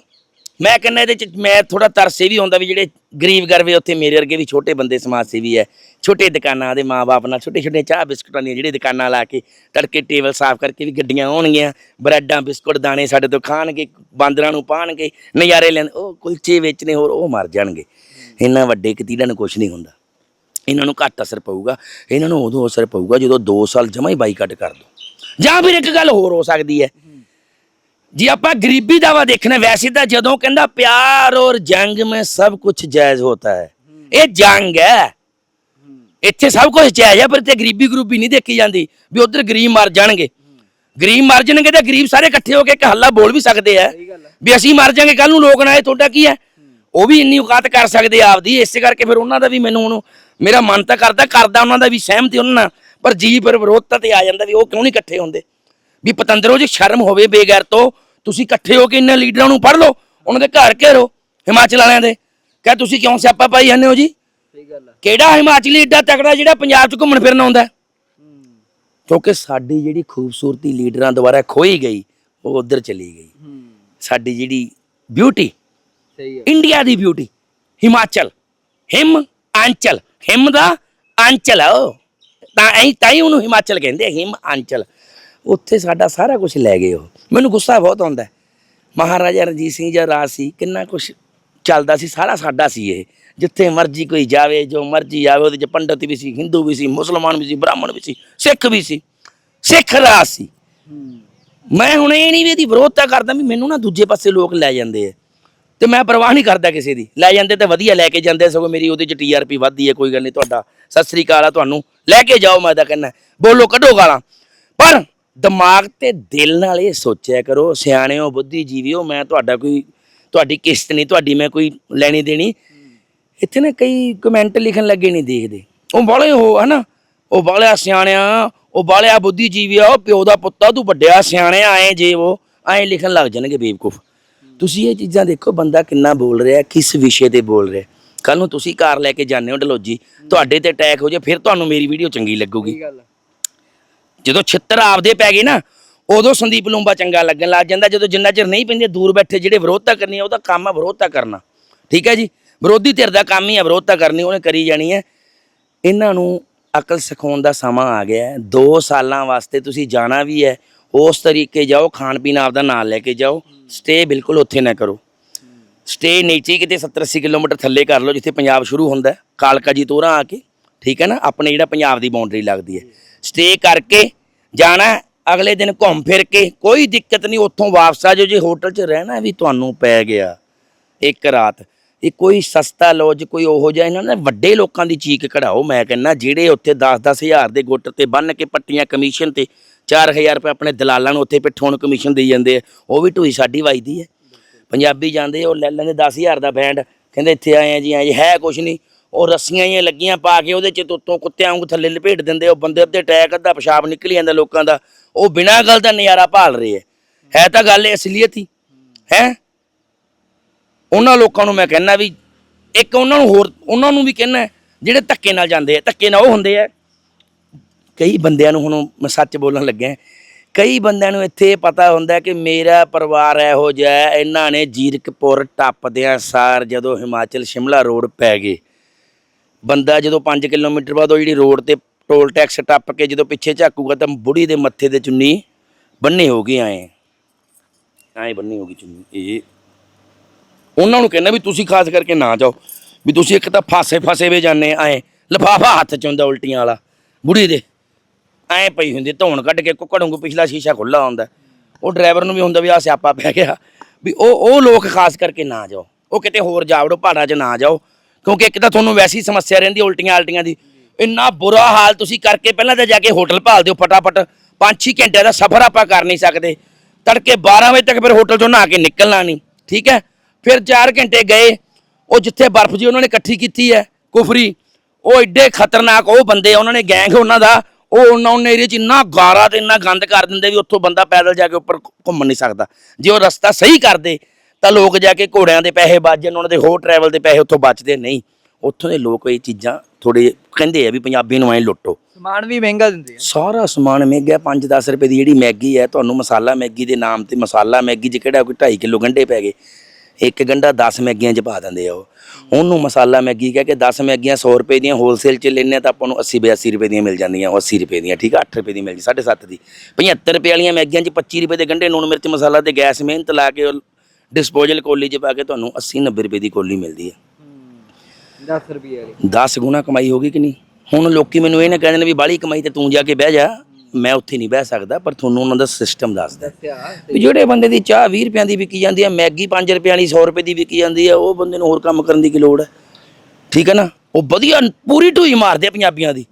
S1: ਮੈਂ ਕਹਿੰਦਾ ਇਹਦੇ ਚ ਮੈਂ ਥੋੜਾ ਤਰਸੇ ਵੀ ਹੁੰਦਾ ਵੀ ਜਿਹੜੇ ਗਰੀਬ ਗਰਵੇ ਉੱਥੇ ਮੇਰੇ ਵਰਗੇ ਵੀ ਛੋਟੇ ਬੰਦੇ ਸਮਾਜ ਸੇਵੀ ਹੈ, ਛੋਟੇ ਦੁਕਾਨਾਂ ਦੇ ਮਾਪੇ ਨਾਲ ਛੋਟੇ ਛੋਟੇ ਚਾਹ ਬਿਸਕੁਟਾਂ ਦੀਆਂ ਜਿਹੜੇ ਦੁਕਾਨਾਂ ਲਾ ਕੇ ਤੜਕੇ ਟੇਬਲ ਸਾਫ਼ ਕਰਕੇ ਵੀ ਗੱਡੀਆਂ ਆਉਣਗੀਆਂ, ਬ੍ਰੈਡਾਂ, ਬਿਸਕੁਟ, ਦਾਣੇ ਸਾਡੇ ਤੋਂ ਖਾਣਗੇ, ਬਾਂਦਰਾਂ ਨੂੰ ਪਾਣਗੇ, ਨਜ਼ਾਰੇ ਲੈਣ, ਉਹ ਕੁਲਚੇ ਵੇਚਣੇ ਹੋਰ ਉਹ ਮਰ ਜਾਣਗੇ। ਇੰਨਾ ਵੱਡੇ ਕਤੀੜਾਂ ਨੂੰ ਕੁਝ ਨਹੀਂ ਹੁੰਦਾ। ਇਹਨਾਂ ਨੂੰ ਘੱਟ ਅਸਰ ਪਊਗਾ, ਇਹਨਾਂ ਨੂੰ ਉਦੋਂ ਅਸਰ ਪਊਗਾ ਜਦੋਂ 2 ਸਾਲ ਜਮਾ ਹੀ ਬਾਈਕਾਟ ਕਰ ਦੋ। ਜਾਂ ਫਿਰ ਇੱਕ ਗੱਲ ਹੋਰ ਹੋ ਸਕਦੀ ਹੈ ਜੇ ਆਪਾਂ ਗਰੀਬੀ ਦਾ ਵਾ ਦੇਖਣਾ ਵੈਸੇ ਤਾਂ ਜਦੋਂ ਕਹਿੰਦਾ ਪਿਆਰ ਔਰ ਜੰਗ ਮੈਂ ਸਭ ਕੁਝ ਜਾਇਜ਼ ਹੋਤਾ ਹੈ। ਇਹ ਜੰਗ ਹੈ। ਇੱਥੇ ਸਭ ਕੁਝ ਜਾਇਜ਼ ਹੈ ਪਰ ਤੇ ਗਰੀਬੀ ਗਰੂਬੀ ਨਹੀਂ ਦੇਖੀ ਜਾਂਦੀ ਵੀ ਉਧਰ ਗਰੀਬ ਮਰ ਜਾਣਗੇ। ਗਰੀਬ ਮਰ ਜਾਣਗੇ ਤਾਂ ਗਰੀਬ ਸਾਰੇ ਇਕੱਠੇ ਹੋ ਕੇ ਇੱਕ ਹੱਲਾ ਬੋਲ ਵੀ ਸਕਦੇ ਆ। ਵੀ ਅਸੀਂ ਮਰ ਜਾਾਂਗੇ ਕੱਲ ਨੂੰ ਲੋਕ ਨਾ ਤੁਹਾਡਾ ਕੀ ਹੈ? ਉਹ ਵੀ ਇੰਨੀ ਔਕਾਤ ਕਰ ਸਕਦੇ ਆਪਦੀ ਇਸੇ ਕਰਕੇ ਫਿਰ ਉਹਨਾਂ ਦਾ ਵੀ ਮੈਨੂੰ ਹੁਣ ਮੇਰਾ ਮਨ ਤਾਂ ਕਰਦਾ ਕਰਦਾ ਉਹਨਾਂ ਦਾ ਵੀ ਸਹਿਮਤੀ ਉਹਨਾਂ ਨਾਲ ਪਰ ਜੀ ਪਰ ਵਿਰੋਧ ਤੇ ਆ ਜਾਂਦਾ ਵੀ ਉਹ ਕਿਉਂ ਨਹੀਂ ਇਕੱਠੇ ਹੁੰਦੇ? ਵੀ ਪਤੰਦਰੋ ਜੇ ਸ਼ਰਮ ਹੋਵੇ ਬੇਗੈਰ ਤੋਂ ਤੁਸੀਂ ਇਕੱਠੇ ਹੋ ਕੇ ਇਹਨਾਂ ਲੀਡਰਾਂ ਨੂੰ ਪੜ੍ਹ ਲਓ ਉਹਨਾਂ ਦੇ ਘਰ ਘੇਰੋ ਹਿਮਾਚਲ ਵਾਲਿਆਂ ਦੇ। ਕਹ ਤੁਸੀਂ ਕਿਉਂ ਸਿਆਪਾ ਪਾਈ ਜਾਂਦੇ ਹੋ ਜੀ?
S2: ਸਹੀ ਗੱਲ ਆ।
S1: ਕਿਹੜਾ ਹਿਮਾਚਲੀ ਏਡਾ ਤਕੜਾ ਜਿਹੜਾ ਪੰਜਾਬ 'ਚ ਘੁੰਮਣ ਫਿਰਨ ਆਉਂਦਾ? ਕਿਉਂਕਿ ਸਾਡੀ ਜਿਹੜੀ ਖੂਬਸੂਰਤੀ ਲੀਡਰਾਂ ਦੁਆਰਾ ਖੋਈ ਗਈ ਉਹ ਉਧਰ ਚਲੀ ਗਈ। ਸਾਡੀ ਜਿਹੜੀ ਬਿਊਟੀ
S2: ਸਹੀ ਹੈ
S1: ਇੰਡੀਆ ਦੀ ਬਿਊਟੀ ਹਿਮਾਚਲ ਹਿਮ ਆਂਚਲ ਹਿਮ ਦਾ ਆਂਚਲ ਤਾਂ ਐਂ ਤਾਂ ਹੀ ਉਹਨੂੰ ਹਿਮਾਚਲ ਕਹਿੰਦੇ ਹਿਮ ਆਂਚਲ ਉੱਥੇ ਸਾਡਾ ਸਾਰਾ ਕੁਝ ਲੈ ਗਏ ਉਹ। ਮੈਨੂੰ ਗੁੱਸਾ ਬਹੁਤ ਆਉਂਦਾ ਮਹਾਰਾਜਾ ਰਣਜੀਤ ਸਿੰਘ ਜੀ ਰਾਜ ਸੀ, ਕਿੰਨਾ ਕੁਝ ਚੱਲਦਾ ਸੀ, ਸਾਰਾ ਸਾਡਾ ਸੀ ਇਹ। ਜਿੱਥੇ ਮਰਜ਼ੀ ਕੋਈ ਜਾਵੇ, ਜੋ ਮਰਜ਼ੀ ਆਵੇ, ਉਹਦੇ ਚ ਪੰਡਤ ਵੀ ਸੀ, ਹਿੰਦੂ ਵੀ ਸੀ, ਮੁਸਲਮਾਨ ਵੀ ਸੀ, ਬ੍ਰਾਹਮਣ ਵੀ ਸੀ, ਸਿੱਖ ਵੀ ਸੀ, ਸਿੱਖ ਰਾਜ ਸੀ। ਮੈਂ ਹੁਣ ਇਹ ਨਹੀਂ ਵੀ ਇਹਦੀ ਵਿਰੋਧਤਾ ਕਰਦਾ ਵੀ ਮੈਨੂੰ ਨਾ ਦੂਜੇ ਪਾਸੇ ਲੋਕ ਲੈ ਜਾਂਦੇ ਆ। ਤੇ ਮੈਂ ਪਰਵਾਹ ਨਹੀਂ ਕਰਦਾ ਕਿਸੇ ਦੀ। ਲੈ ਜਾਂਦੇ ਤੇ ਵਧੀਆ ਲੈ ਕੇ ਜਾਂਦੇ ਸਗੋਂ ਮੇਰੀ ਉਹਦੇ ਚ ਟੀਆਰਪੀ ਵੱਧਦੀ ਹੈ ਕੋਈ ਗੱਲ ਨਹੀਂ, ਤੁਹਾਡਾ ਸਤਿ ਸ੍ਰੀ ਅਕਾਲ ਆ ਤੁਹਾਨੂੰ। ਲੈ ਕੇ ਜਾਓ ਮੈਂ ਤਾਂ ਕਹਿੰਦਾ, ਬੋਲੋ ਕੱਢੋ ਗਾਲਾਂ। ਪਰ ਦਿਮਾਗ ਤੇ ਦਿਲ ਨਾਲ ਇਹ ਸੋਚਿਆ ਕਰੋ, ਸਿਆਣਿਓ, ਬੁੱਧੀਜੀਵੀਓ, ਮੈਂ ਤੁਹਾਡਾ ਕੋਈ, ਤੁਹਾਡੀ ਕਿਸ਼ਤ ਨਹੀਂ, ਤੁਹਾਡੀ ਮੈਂ ਕੋਈ ਲੈਣੀ ਦੇਣੀ। ਇੱਥੇ ਨਾ ਕਈ ਕਮੈਂਟ ਲਿਖਣ ਲੱਗੇ ਨਹੀਂ ਦੇਖਦੇ। ਉਹ ਬਾਲੇ ਹੋ ਹਨਾ? ਉਹ ਬਾਲਿਆ ਸਿਆਣਿਆ, ਉਹ ਬਾਲਿਆ ਬੁੱਧੀਜੀਵੀਆ ਉਹ ਪਿਓ ਦਾ ਪੁੱਤਾ ਤੂੰ ਵੱਡਿਆ ਸਿਆਣਿਆ ਆਏ ਜੇ ਉਹ ਆਏ ਲਿਖਣ ਲੱਗ ਜਾਣਗੇ ਬੇਵਕੂਫ। ਤੁਸੀਂ ਇਹ ਚੀਜ਼ਾਂ ਦੇਖੋ, ਬੰਦਾ ਕਿੰਨਾ ਬੋਲ ਰਿਹਾ, ਕਿਸ ਵਿਸ਼ੇ ਤੇ ਬੋਲ ਰਿਹਾ। ਕੱਲ ਨੂੰ ਤੁਸੀਂ ਕਾਰ ਲੈ ਕੇ ਜਾਂਦੇ ਹੋ ਡਲੋਜੀ ਤੁਹਾਡੇ ਤੇ ਅਟੈਕ ਹੋ ਜਾਏ ਫਿਰ ਤੁਹਾਨੂੰ ਮੇਰੀ ਵੀਡੀਓ ਚੰਗੀ ਲੱਗੂਗੀ। ਜਦੋਂ ਛਿੱਤਰ ਆਪਦੇ ਪੈ ਗਏ ਨਾ, ਉਦੋਂ ਸੰਦੀਪ ਲੂੰਬਾ ਚੰਗਾ ਲੱਗਣ ਲੱਗ ਜਾਂਦਾ। ਜਦੋਂ ਜਿੰਨਾ ਚਿਰ ਨਹੀਂ ਪੈਂਦੇ, ਦੂਰ ਬੈਠੇ ਜਿਹੜੇ ਵਿਰੋਧਤਾ ਕਰਨੀ ਆ, ਉਹਦਾ ਕੰਮ ਆ ਵਿਰੋਧਤਾ ਕਰਨਾ। ਠੀਕ ਹੈ ਜੀ? ਵਿਰੋਧੀ ਧਿਰ ਦਾ ਕੰਮ ਹੀ ਆ ਵਿਰੋਧਤਾ ਕਰਨੀ, ਉਹਨੇ ਕਰੀ ਜਾਣੀ ਹੈ। ਇਹਨਾਂ ਨੂੰ ਅਕਲ ਸਿਖਾਉਣ ਦਾ ਸਮਾਂ ਆ ਗਿਆ ਹੈ। 2 ਸਾਲਾਂ ਵਾਸਤੇ ਤੁਸੀਂ ਜਾਣਾ ਵੀ ਹੈ। ਉਸ ਤਰੀਕੇ ਜਾਓ, ਖਾਣ ਪੀਣ ਆਪਦਾ ਨਾਲ ਲੈ ਕੇ ਜਾਓ। ਸਟੇ ਬਿਲਕੁਲ ਉੱਥੇ ਨਾ ਕਰੋ। ਸਟੇ ਨੀਚੇ ਹੀ ਕਿਤੇ 70 80 ਕਿਲੋਮੀਟਰ ਥੱਲੇ ਕਰ ਲਓ, ਜਿੱਥੇ ਪੰਜਾਬ ਸ਼ੁਰੂ ਹੁੰਦਾ ਕਾਲਕਾ ਜੀ ਤੋਰਾ ਆ ਕੇ। ਠੀਕ ਹੈ ਨਾ? ਆਪਣੇ ਜਿਹੜਾ ਪੰਜਾਬ ਦੀ ਬਾਉਂਡਰੀ ਲੱਗਦੀ ਹੈ। ਸਟੇ ਕਰਕੇ ਜਾਣਾ, ਅਗਲੇ ਦਿਨ ਘੁੰਮ ਫਿਰ ਕੇ, ਕੋਈ ਦਿੱਕਤ ਨਹੀਂ, ਉੱਥੋਂ ਵਾਪਸ ਆ ਜਾਓ। ਜੇ ਹੋਟਲ 'ਚ ਰਹਿਣਾ ਵੀ ਤੁਹਾਨੂੰ ਪੈ ਗਿਆ ਇੱਕ ਰਾਤ ਇਹ ਕੋਈ ਸਸਤਾ ਲੌਜ ਕੋਈ ਉਹੋ ਜਿਹਾ, ਇਹਨਾਂ ਨੇ ਵੱਡੇ ਲੋਕਾਂ ਦੀ ਚੀਕ ਕਢਾਓ। ਮੈਂ ਕਹਿੰਦਾ, ਜਿਹੜੇ ਉੱਥੇ 10-10 ਹਜ਼ਾਰ ਦੇ ਗੁੱਟ ਤੇ ਬੰਨ ਕੇ ਪੱਟੀਆਂ ਕਮਿਸ਼ਨ ਤੇ 4000 ਰੁਪਏ ਆਪਣੇ ਦਲਾਲਾਂ ਨੂੰ ਉੱਥੇ ਪਿੱਠੋਂ ਕਮਿਸ਼ਨ ਦੇਈ ਜਾਂਦੇ ਆ, ਉਹ ਵੀ ਢੂਈ ਸਾਡੀ ਵੱਜਦੀ ਹੈ। ਪੰਜਾਬੀ ਜਾਂਦੇ ਉਹ ਲੈ ਲੈਂਦੇ 10000 ਦਾ ਬੈਂਡ ਕਹਿੰਦੇ ਇੱਥੇ ਆਏ ਆ ਜੀ, ਆਏ ਜੀ, ਹੈ ਕੁਛ ਨਹੀਂ। ਉਹ ਰੱਸੀਆਂ ਹੀ ਲੱਗੀਆਂ ਪਾ ਕੇ ਉਹਦੇ ਚ ਤੋਤੋਂ ਕੁੱਤਿਆਂ ਵਾਂਗੂ ਥੱਲੇ ਲਪੇਟ ਦਿੰਦੇ ਉਹ ਬੰਦੇ ਅੱਧੇ ਅਟੈਕ ਅੱਧਾ ਪਿਸ਼ਾਬ ਨਿਕਲ ਜਾਂਦਾ ਲੋਕਾਂ ਦਾ। ਉਹ ਬਿਨਾਂ ਗੱਲ ਦਾ ਨਜ਼ਾਰਾ ਭਾਲ ਰਹੇ ਹੈ ਹੈ ਤਾਂ ਗੱਲ ਅਸਲੀਅਤ ਹੀ। ਹੈ? ਉਹਨਾਂ ਲੋਕਾਂ ਨੂੰ ਮੈਂ ਕਹਿੰਦਾ ਵੀ ਇੱਕ ਉਹਨਾਂ ਨੂੰ ਹੋਰ, ਉਹਨਾਂ ਨੂੰ ਵੀ ਕਹਿੰਦਾ ਜਿਹੜੇ ਧੱਕੇ ਨਾਲ ਜਾਂਦੇ ਆ। ਧੱਕੇ ਨਾਲ ਉਹ ਹੁੰਦੇ ਆ। ਕਈ ਬੰਦਿਆਂ ਨੂੰ ਹੁਣ ਮੈਂ ਸੱਚ ਬੋਲਣ ਲੱਗਿਆ। ਕਈ ਬੰਦਿਆਂ ਨੂੰ ਇੱਥੇ ਪਤਾ ਹੁੰਦਾ ਕਿ ਮੇਰਾ ਪਰਿਵਾਰ ਇਹੋ ਜਿਹਾ ਇਹਨਾਂ ਨੇ ਜੀਰਕਪੁਰ ਟੱਪਦਿਆਂ ਸਾਰ ਜਦੋਂ ਹਿਮਾਚਲ ਸ਼ਿਮਲਾ ਰੋਡ ਪੈ ਗਏ। ਬੰਦਾ ਜਦੋਂ 5 ਕਿਲੋਮੀਟਰ ਬਾਅਦ ਉਹ ਜਿਹੜੀ ਰੋਡ ਤੇ ਟੋਲ ਟੈਕਸ ਟੱਪ ਕੇ ਜਦੋਂ ਪਿੱਛੇ ਝਾਕੂਗਾ ਤਾਂ ਬੁੜੀ ਦੇ ਮੱਥੇ ਤੇ ਚੁੰਨੀ ਬੰਨੇ ਹੋ ਗਈ ਐ ਬੰਨੀ ਹੋ ਗਈ ਚੁੰਨੀ, ਇਹ। ਉਹਨਾਂ ਨੂੰ ਕਹਿੰਦਾ ਵੀ ਤੁਸੀਂ ਖਾਸ ਕਰਕੇ ਨਾ ਜਾਓ, ਵੀ ਤੁਸੀਂ ਇੱਕ ਤਾਂ ਫਾਸੇ ਫਸੇ ਵੇ ਜਾਂਦੇ ਆਏ ਲਫਾਫਾ ਹੱਥ ਚ ਹੁੰਦਾ ਉਲਟੀਆਂ ਵਾਲਾ। ਬੁੜੀ ਦੇ ਐ ਪਈ ਹੁੰਦੀ, ਧੌਣ ਕੱਢ ਕੇ ਕੁੱਕੜੋਂ ਕੋ ਪਿਛਲਾ ਸ਼ੀਸ਼ਾ ਖੁੱਲਾ ਹੁੰਦਾ। ਉਹ ਡਰਾਈਵਰ ਨੂੰ ਵੀ ਹੁੰਦਾ ਵੀ ਆ ਸਿਆਪਾ ਪੈ ਗਿਆ। ਵੀ ਉਹ ਉਹ ਲੋਕ ਖਾਸ ਕਰਕੇ ਨਾ ਜਾਓ। ਉਹ ਕਿਤੇ ਹੋਰ ਜਾਵੜੋ, ਪਹਾੜਾਂ 'ਚ ਨਾ ਜਾਓ। ਕਿਉਂਕਿ ਇੱਕ ਤਾਂ ਤੁਹਾਨੂੰ ਵੈਸੀ ਸਮੱਸਿਆ ਰਹਿੰਦੀ ਉਲਟੀਆਂ ਆਲਟੀਆਂ ਦੀ। ਇੰਨਾ ਬੁਰਾ ਹਾਲ ਤੁਸੀਂ ਕਰਕੇ ਪਹਿਲਾਂ ਤਾਂ ਜਾ ਕੇ ਹੋਟਲ ਭਾਲ ਦਿਓ ਫਟਾਫਟ। 5-6 ਘੰਟੇ ਦਾ ਸਫ਼ਰ ਆਪਾਂ ਕਰ ਨਹੀਂ ਸਕਦੇ। ਤੜਕੇ 12 ਵਜੇ ਤੱਕ ਫਿਰ ਹੋਟਲ ਤੋਂ ਨਹਾ ਕੇ ਨਿਕਲਣਾ ਨਹੀਂ, ਠੀਕ ਹੈ? ਫਿਰ 4 ਘੰਟੇ ਗਏ, ਉਹ ਜਿੱਥੇ ਬਰਫ਼ ਜੀ ਉਹਨਾਂ ਨੇ ਇਕੱਠੀ ਕੀਤੀ ਹੈ, ਕੁਫਰੀ, ਉਹ ਐਡੇ ਖਤਰਨਾਕ ਉਹ ਬੰਦੇ ਉਹਨਾਂ ਨੇ ਗੈਂਗ ਉਹਨਾਂ ਦਾ, ਉਹ ਉਹਨਾਂ ਉਹਨਾਂ ਏਰੀਆ 'ਚ ਇੰਨਾ ਗਾਰਾ ਤੇ ਇੰਨਾ ਗੰਦ ਕਰ ਦਿੰਦੇ ਵੀ ਉੱਥੋਂ ਬੰਦਾ ਪੈਦਲ ਜਾ ਕੇ ਉੱਪਰ ਘੁੰਮ ਨਹੀਂ ਸਕਦਾ। ਜੇ ਉਹ ਰਸਤਾ ਸਹੀ ਕਰਦੇ ਤਾਂ ਲੋਕ ਜਾ ਕੇ ਘੋੜਿਆਂ ਦੇ ਪੈਸੇ ਬਚ ਜਾਣ ਉਹਨਾਂ ਦੇ ਹੋਰ ਟਰੈਵਲ ਦੇ ਪੈਸੇ ਉੱਥੋਂ ਬਚਦੇ ਨਹੀਂ। ਉੱਥੋਂ ਦੇ ਲੋਕ ਇਹ ਚੀਜ਼ਾਂ ਥੋੜੇ ਕਹਿੰਦੇ ਆ ਵੀ ਪੰਜਾਬੀ ਨੂੰ ਐ ਲੁੱਟੋ।
S2: ਸਮਾਨ ਵੀ ਮਹਿੰਗਾ ਦਿੰਦੇ ਆ।
S1: ਸਾਰਾ ਸਮਾਨ ਮਹਿੰਗਾ 5-10 ਰੁਪਏ ਦੀ ਜਿਹੜੀ ਮੈਗੀ ਹੈ ਤੁਹਾਨੂੰ ਮਸਾਲਾ ਮੈਗੀ ਦੇ ਨਾਮ ਤੇ ਮਸਾਲਾ ਮੈਗੀ 'ਚ ਕਿਹੜਾ ਕੋਈ 2.5 ਕਿਲੋ ਗੰਢੇ ਪੈ ਗਏ। ਇੱਕ ਗੰਢਾ 10 ਮੈਗੀਆਂ 'ਚ ਪਾ ਦਿੰਦੇ ਆ ਉਹ। ਉਹਨੂੰ ਮਸਾਲਾ ਮੈਗੀ ਕਹਿ ਕੇ 10 ਮੈਗੀਆਂ 100 ਰੁਪਏ ਦੀਆਂ ਹੋਲਸੇਲ 'ਚ ਆ ਤਾਂ ਆਪਾਂ ਨੂੰ 80 82 ਰੁਪਏ ਦੀਆਂ ਮਿਲ ਜਾਂਦੀਆਂ ਉਹ 80 ਰੁਪਏ ਦੀਆਂ ਠੀਕ ਆ 8 ਰੁਪਏ ਦੀ ਮਿਲ ਜੀ 7.5 ਦੀ। 75 ਰੁਪਏ ਵਾਲੀਆਂ ਮੈਗੀਆਂ 'ਚ 25 ਰੁਪਏ ਦੇ ਗੰਢੇ ਨੂਣ ਮਿਰਚ ਮਸਾਲਾ ਤੇ ਗੈਸ ਮਿਹਨਤ ਲਾ ਕੇ ਡਿਸਪੋਜ਼ਲ ਕੋਲੀ 'ਚ ਪਾ ਕੇ ਤੁਹਾਨੂੰ 80 90 ਰੁਪਏ ਦੀ ਕੋਲੀ ਮਿਲਦੀ ਹੈ।
S2: 10 ਰੁਪਏ ਵਾਲੀ।
S1: 10 ਗੁਣਾ ਕਮਾਈ ਹੋ ਗਈ ਕਿ ਨਹੀਂ? ਹੁਣ ਲੋਕੀ ਮੈਨੂੰ ਇਹ ਨਾ ਕਹਿੰਦੇ ਨੇ ਵੀ ਬਾਹਲੀ ਕਮਾਈ ਤੇ ਤੂੰ ਜਾ ਕੇ ਬਹਿ ਜਾ ਮੈਂ ਉੱਥੇ ਨਹੀਂ ਬਹਿ ਸਕਦਾ ਪਰ ਤੁਹਾਨੂੰ ਉਹਨਾਂ ਦਾ ਸਿਸਟਮ ਦੱਸਦਾ ਵੀ ਜਿਹੜੇ ਬੰਦੇ ਦੀ ਚਾਹ 20 ਰੁਪਿਆਂ ਦੀ ਵਿਕੀ ਜਾਂਦੀ ਹੈ ਮੈਗੀ 5 ਰੁਪਏ ਵਾਲੀ 100 ਰੁਪਏ ਦੀ ਵਿਕੀ ਜਾਂਦੀ ਹੈ ਉਹ ਬੰਦੇ ਨੂੰ ਹੋਰ ਕੰਮ ਕਰਨ ਦੀ ਕੀ ਲੋੜ ਹੈ? ਠੀਕ ਹੈ ਨਾ? ਉਹ ਵਧੀਆ ਪੂਰੀ ਢੂਈ ਮਾਰਦੇ ਆ ਪੰਜਾਬੀਆਂ ਦੀ।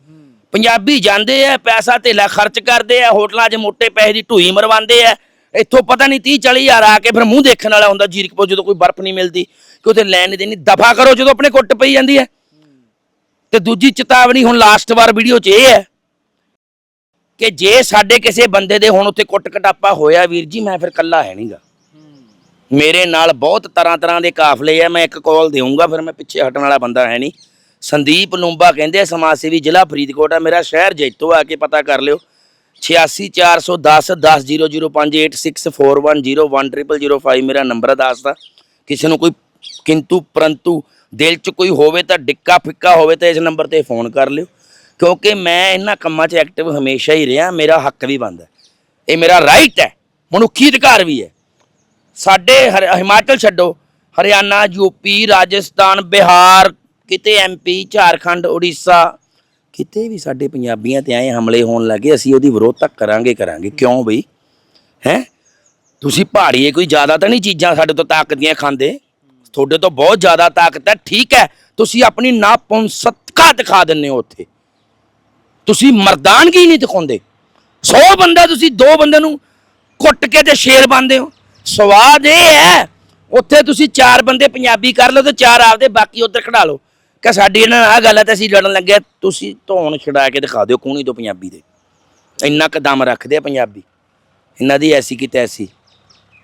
S1: ਪੰਜਾਬੀ ਜਾਂਦੇ ਆ ਪੈਸਾ ਧੇਲਾ ਖਰਚ ਕਰਦੇ ਆ ਹੋਟਲਾਂ 'ਚ ਮੋਟੇ ਪੈਸੇ ਦੀ ਢੂਈ ਮਰਵਾਉਂਦੇ ਆ ਇੱਥੋਂ ਪਤਾ ਨਹੀਂ 30 40 ਹਜ਼ਾਰ ਆ ਕੇ ਫਿਰ ਮੂੰਹ ਦੇਖਣ ਵਾਲਾ ਹੁੰਦਾ ਜੀਰਕਪੁਰ ਜਦੋਂ ਕੋਈ ਬਰਫ਼ ਨਹੀਂ ਮਿਲਦੀ, ਕਿ ਉਹਤੇ ਲੈਣ ਨਹੀਂ ਦੇਣੀ ਦਫਾ ਕਰੋ ਜਦੋਂ ਆਪਣੇ ਕੁੱਟ ਪਈ ਜਾਂਦੀ ਹੈ। ਤੇ ਦੂਜੀ ਚੇਤਾਵਨੀ ਹੁਣ ਲਾਸਟ ਵਾਰ ਵੀਡੀਓ 'ਚ ਇਹ ਹੈ ਕਿ ਜੇ ਸਾਡੇ ਕਿਸੇ ਬੰਦੇ ਦੇ ਹੁਣ ਉੱਥੇ ਕੁੱਟ ਕਟਾਪਾ ਹੋਇਆ ਵੀਰ ਜੀ, ਮੈਂ ਫਿਰ ਕੱਲਾ ਹੈ ਨਹੀਂਗਾ ਮੇਰੇ ਨਾਲ ਬਹੁਤ ਤਰ੍ਹਾਂ ਤਰ੍ਹਾਂ ਦੇ ਕਾਫਲੇ ਆ, ਮੈਂ ਇੱਕ ਕਾਲ ਦੇਵਾਂਗਾ ਫਿਰ ਮੈਂ ਪਿੱਛੇ ਹਟਣ ਵਾਲਾ ਬੰਦਾ ਹੈ ਨਹੀਂ। ਸੰਦੀਪ ਲੂੰਬਾ ਕਹਿੰਦੇ ਸਮਾਜ ਸੇਵੀ ਜ਼ਿਲ੍ਹਾ ਫਰੀਦਕੋਟ ਆ, ਮੇਰਾ ਸ਼ਹਿਰ ਜੈਤੋ ਆ ਕੇ ਪਤਾ ਕਰ ਲਿਓ। 86410 100058641010005 ਮੇਰਾ ਨੰਬਰ ਹੈ ਦੱਸਦਾ। ਕਿਸੇ ਨੂੰ ਕੋਈ ਕਿੰਤੂ ਪਰੰਤੂ ਦਿਲ 'ਚ ਕੋਈ ਹੋਵੇ ਤਾਂ ਡਿੱਕਾ ਫਿੱਕਾ ਹੋਵੇ ਤਾਂ ਇਸ ਨੰਬਰ ਤੇ ਫੋਨ ਕਰ ਲਿਓ, ਕਿਉਂਕਿ ਮੈਂ ਇਹਨਾਂ ਕੰਮਾਂ 'ਚ ਐਕਟਿਵ ਹਮੇਸ਼ਾ ਹੀ ਰਿਹਾ, ਮੇਰਾ ਹੱਕ ਵੀ ਬਣਦਾ ਇਹ ਮੇਰਾ ਰਾਈਟ ਹੈ, ਮਨੁੱਖੀ ਅਧਿਕਾਰ ਵੀ ਹੈ। ਸਾਡੇ ਹਰ- ਹਿਮਾਚਲ ਛੱਡੋ, ਹਰਿਆਣਾ ਯੂਪੀ ਰਾਜਸਥਾਨ, ਬਿਹਾਰ, ਕਿਤੇ ਐਮਪੀ ਝਾਰਖੰਡ, ਉੜੀਸਾ ਕਿਤੇ ਵੀ ਸਾਡੇ ਪੰਜਾਬੀਆਂ ਤੇ ਆਏ ਹਮਲੇ ਹੋਣ ਲੱਗੇ, ਅਸੀਂ ਉਹਦੀ ਵਿਰੋਧਤਾ ਕਰਾਂਗੇ ਕਰਾਂਗੇ। ਕਿਉਂ ਬਈ? ਹੈ? ਤੁਸੀਂ ਪਹਾੜੀਏ ਕੋਈ ਜ਼ਿਆਦਾ ਤਾਂ ਨਹੀਂ ਚੀਜ਼ਾਂ ਸਾਡੇ ਤੋਂ ਤਾਕਤ ਦੀਆਂ ਖਾਂਦੇ? ਤੁਹਾਡੇ ਤੋਂ ਬਹੁਤ ਜ਼ਿਆਦਾ ਤਾਕਤ ਹੈ, ਠੀਕ ਹੈ। ਤੁਸੀਂ ਆਪਣੀ ਨਾਪੁੰਸਕਤਾ ਦਿਖਾ ਦਿੰਦੇ ਹੋ ਉੱਥੇ। ਤੁਸੀਂ ਮਰਦਾਨਗੀ ਨਹੀਂ ਦਿਖਾਉਂਦੇ? 100 ਬੰਦਾ ਤੁਸੀਂ, ਦੋ ਬੰਦੇ ਨੂੰ ਕੁੱਟ ਕੇ ਤੇ ਸ਼ੇਰ ਬਣਦੇ ਹੋ। ਸਵਾਦ ਇਹ ਹੈ, ਉੱਥੇ ਤੁਸੀਂ ਚਾਰ ਬੰਦੇ ਪੰਜਾਬੀ ਕਰ ਲਓ ਤੇ ਚਾਰ ਆਪਦੇ ਬਾਕੀ ਉੱਧਰ ਖੜਾ ਲਓ। ਕਿ ਸਾਡੀ ਇਹਨਾਂ ਨਾਲ ਆਹ ਗੱਲ ਹੈ ਤੇ ਅਸੀਂ ਲੜਨ ਲੱਗੇ ਹਾਂ। ਤੁਸੀਂ ਧੌਣ ਛਡਾ ਕੇ ਦਿਖਾ ਦਿਓ ਕੂਣੀ ਤੋਂ ਪੰਜਾਬੀ ਦੇ। ਇੰਨਾ ਕਦਮ ਰੱਖਦੇ ਆ ਪੰਜਾਬੀ। ਇਹਨਾਂ ਦੀ ਐਸੀ ਕੀ ਤੈਸੀ